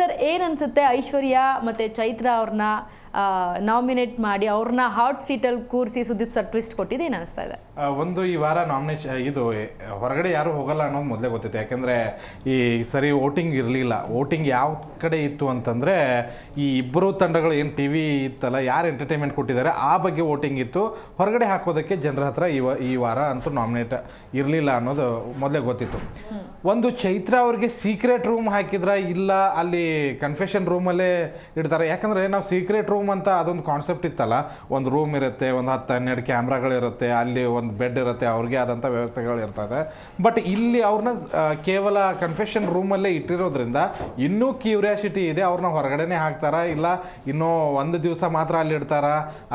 Sir ಏನು ಅನಿಸುತ್ತೆ? ಐಶ್ವರ್ಯ ಮತ್ತು ಚೈತ್ರ ಅವ್ರನ್ನ ನಾಮಿನೇಟ್ ಮಾಡಿ ಅವ್ರನ್ನ ಹಾಟ್ ಸೀಟಲ್ಲಿ ಕೂರಿಸಿ ಸುದೀಪ್ ಸರ್ ಟ್ವಿಸ್ಟ್ ಕೊಟ್ಟಿದ್ದು ಏನು ಅನಿಸ್ತಾ ಇದೆ? ಒಂದು ಈ ವಾರ ನಾಮಿನೇಷನ್ ಇದು ಹೊರಗಡೆ ಯಾರು ಹೋಗಲ್ಲ ಅನ್ನೋದು ಮೊದಲೇ ಗೊತ್ತಿತ್ತು. ಯಾಕೆಂದರೆ ಈ ಸರಿ ವೋಟಿಂಗ್ ಇರಲಿಲ್ಲ. ವೋಟಿಂಗ್ ಯಾವ ಕಡೆ ಇತ್ತು ಅಂತಂದರೆ, ಈ ಇಬ್ಬರು ತಂಡಗಳು ಏನು ಟಿ ವಿ ಇತ್ತಲ್ಲ, ಯಾರು ಎಂಟರ್ಟೈನ್ಮೆಂಟ್ ಕೊಟ್ಟಿದ್ದಾರೆ, ಆ ಬಗ್ಗೆ ವೋಟಿಂಗ್ ಇತ್ತು. ಹೊರಗಡೆ ಹಾಕೋದಕ್ಕೆ ಜನರ ಹತ್ರ ಈ ಈ ವಾರ ಅಂತೂ ನಾಮಿನೇಟ್ ಇರಲಿಲ್ಲ ಅನ್ನೋದು ಮೊದಲೇ ಗೊತ್ತಿತ್ತು. ಒಂದು ಚೈತ್ರ ಅವ್ರಿಗೆ ಸೀಕ್ರೆಟ್ ರೂಮ್ ಹಾಕಿದ್ರ ಇಲ್ಲ, ಅಲ್ಲಿ ಕನ್ಫೆಷನ್ ರೂಮಲ್ಲೇ ಇಡ್ತಾರೆ. ಯಾಕಂದರೆ ನಾವು ಸೀಕ್ರೆಟ್ ರೂಮ್ ಅಂತ ಅದೊಂದು ಕಾನ್ಸೆಪ್ಟ್ ಇತ್ತಲ್ಲ. ಒಂದು ರೂಮ್ ಇರುತ್ತೆ, ಒಂದು ಹತ್ತು ಹನ್ನೆರಡು ಕ್ಯಾಮ್ರಾಗಳಿರುತ್ತೆ ಅಲ್ಲಿ ಒಂದು ಬೆಡ್ ಇರುತ್ತೆ, ಅವ್ರಿಗೆ ಆದಂಥ ವ್ಯವಸ್ಥೆಗಳು ಇರ್ತದೆ ಬಟ್ ಇಲ್ಲಿ ಅವ್ರನ್ನ ಕೇವಲ ಕನ್ಫೆಷನ್ ರೂಮಲ್ಲೇ ಇಟ್ಟಿರೋದ್ರಿಂದ ಇನ್ನೂ ಕ್ಯೂರಿಯಾಸಿಟಿ ಇದೆ ಅವ್ರನ್ನ ಹೊರಗಡೆನೇ ಹಾಕ್ತಾರಾ? ಇಲ್ಲ ಇನ್ನೂ ಒಂದು ದಿವಸ ಮಾತ್ರ ಅಲ್ಲಿ ಇಡ್ತಾರ?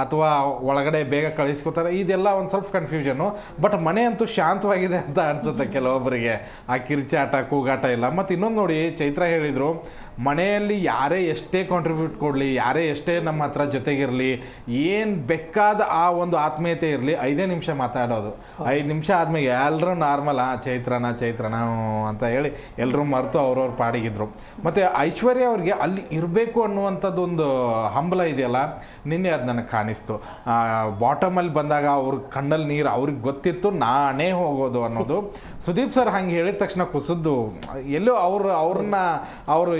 ಅಥವಾ ಒಳಗಡೆ ಬೇಗ ಕಳಿಸ್ಕೊತಾರೆ? ಇದೆಲ್ಲ ಒಂದು ಸ್ವಲ್ಪ ಕನ್ಫ್ಯೂಷನು ಬಟ್ ಮನೆ ಅಂತೂ ಶಾಂತವಾಗಿದೆ ಅಂತ ಅನಿಸುತ್ತೆ ಕೆಲವೊಬ್ಬರಿಗೆ ಆ ಕಿರ್ಚಾಟ, ಕೂಗಾಟ ಇಲ್ಲ ಮತ್ತು ಇನ್ನೊಂದು ನೋಡಿ, ಚೈತ್ರ ಹೇಳಿದರು, ಮನೆಯಲ್ಲಿ ಯಾರೇ ಎಷ್ಟೇ ಕಾಂಟ್ರಿಬ್ಯೂಟ್ ಕೊಡಲಿ, ಯಾರೇ ಎಷ್ಟೇ ನಮ್ಮ ಹತ್ರ ಜೊತೆಗಿರಲಿ, ಏನು ಬೇಕಾದ ಆ ಒಂದು ಆತ್ಮೀಯತೆ ಇರಲಿ, ಐದೇ ನಿಮಿಷ ಮಾತಾಡೋದು. ಐದು ನಿಮಿಷ ಆದ್ಮೇಲೆ ಎಲ್ಲರೂ ನಾರ್ಮಲ್ ಆ ಚೈತ್ರನ ಚೈತ್ರನ ಅಂತ ಹೇಳಿ ಎಲ್ಲರೂ ಮರೆತು ಅವ್ರವ್ರ ಪಾಡಿಗಿದ್ರು. ಮತ್ತು ಐಶ್ವರ್ಯ ಅವ್ರಿಗೆ ಅಲ್ಲಿ ಇರಬೇಕು ಅನ್ನುವಂಥದ್ದು ಒಂದು ಹಂಬಲ ಇದೆಯಲ್ಲ ನಿನ್ನೆ ಅದು ನನಗೆ ಕಾಣಿಸ್ತು. ಬಾಟಮಲ್ಲಿ ಬಂದಾಗ ಅವ್ರ ಕಣ್ಣಲ್ಲಿ ನೀರು ಅವ್ರಿಗೆ ಗೊತ್ತಿತ್ತು ನಾನೇ ಹೋಗೋದು ಅನ್ನೋದು. ಸುದೀಪ್ ಸರ್ ಹಂಗೆ ಹೇಳಿದ ತಕ್ಷಣ ಕುಸಿದ್ದು ಎಲ್ಲೋ ಅವರು ಅವ್ರನ್ನ ಅವರು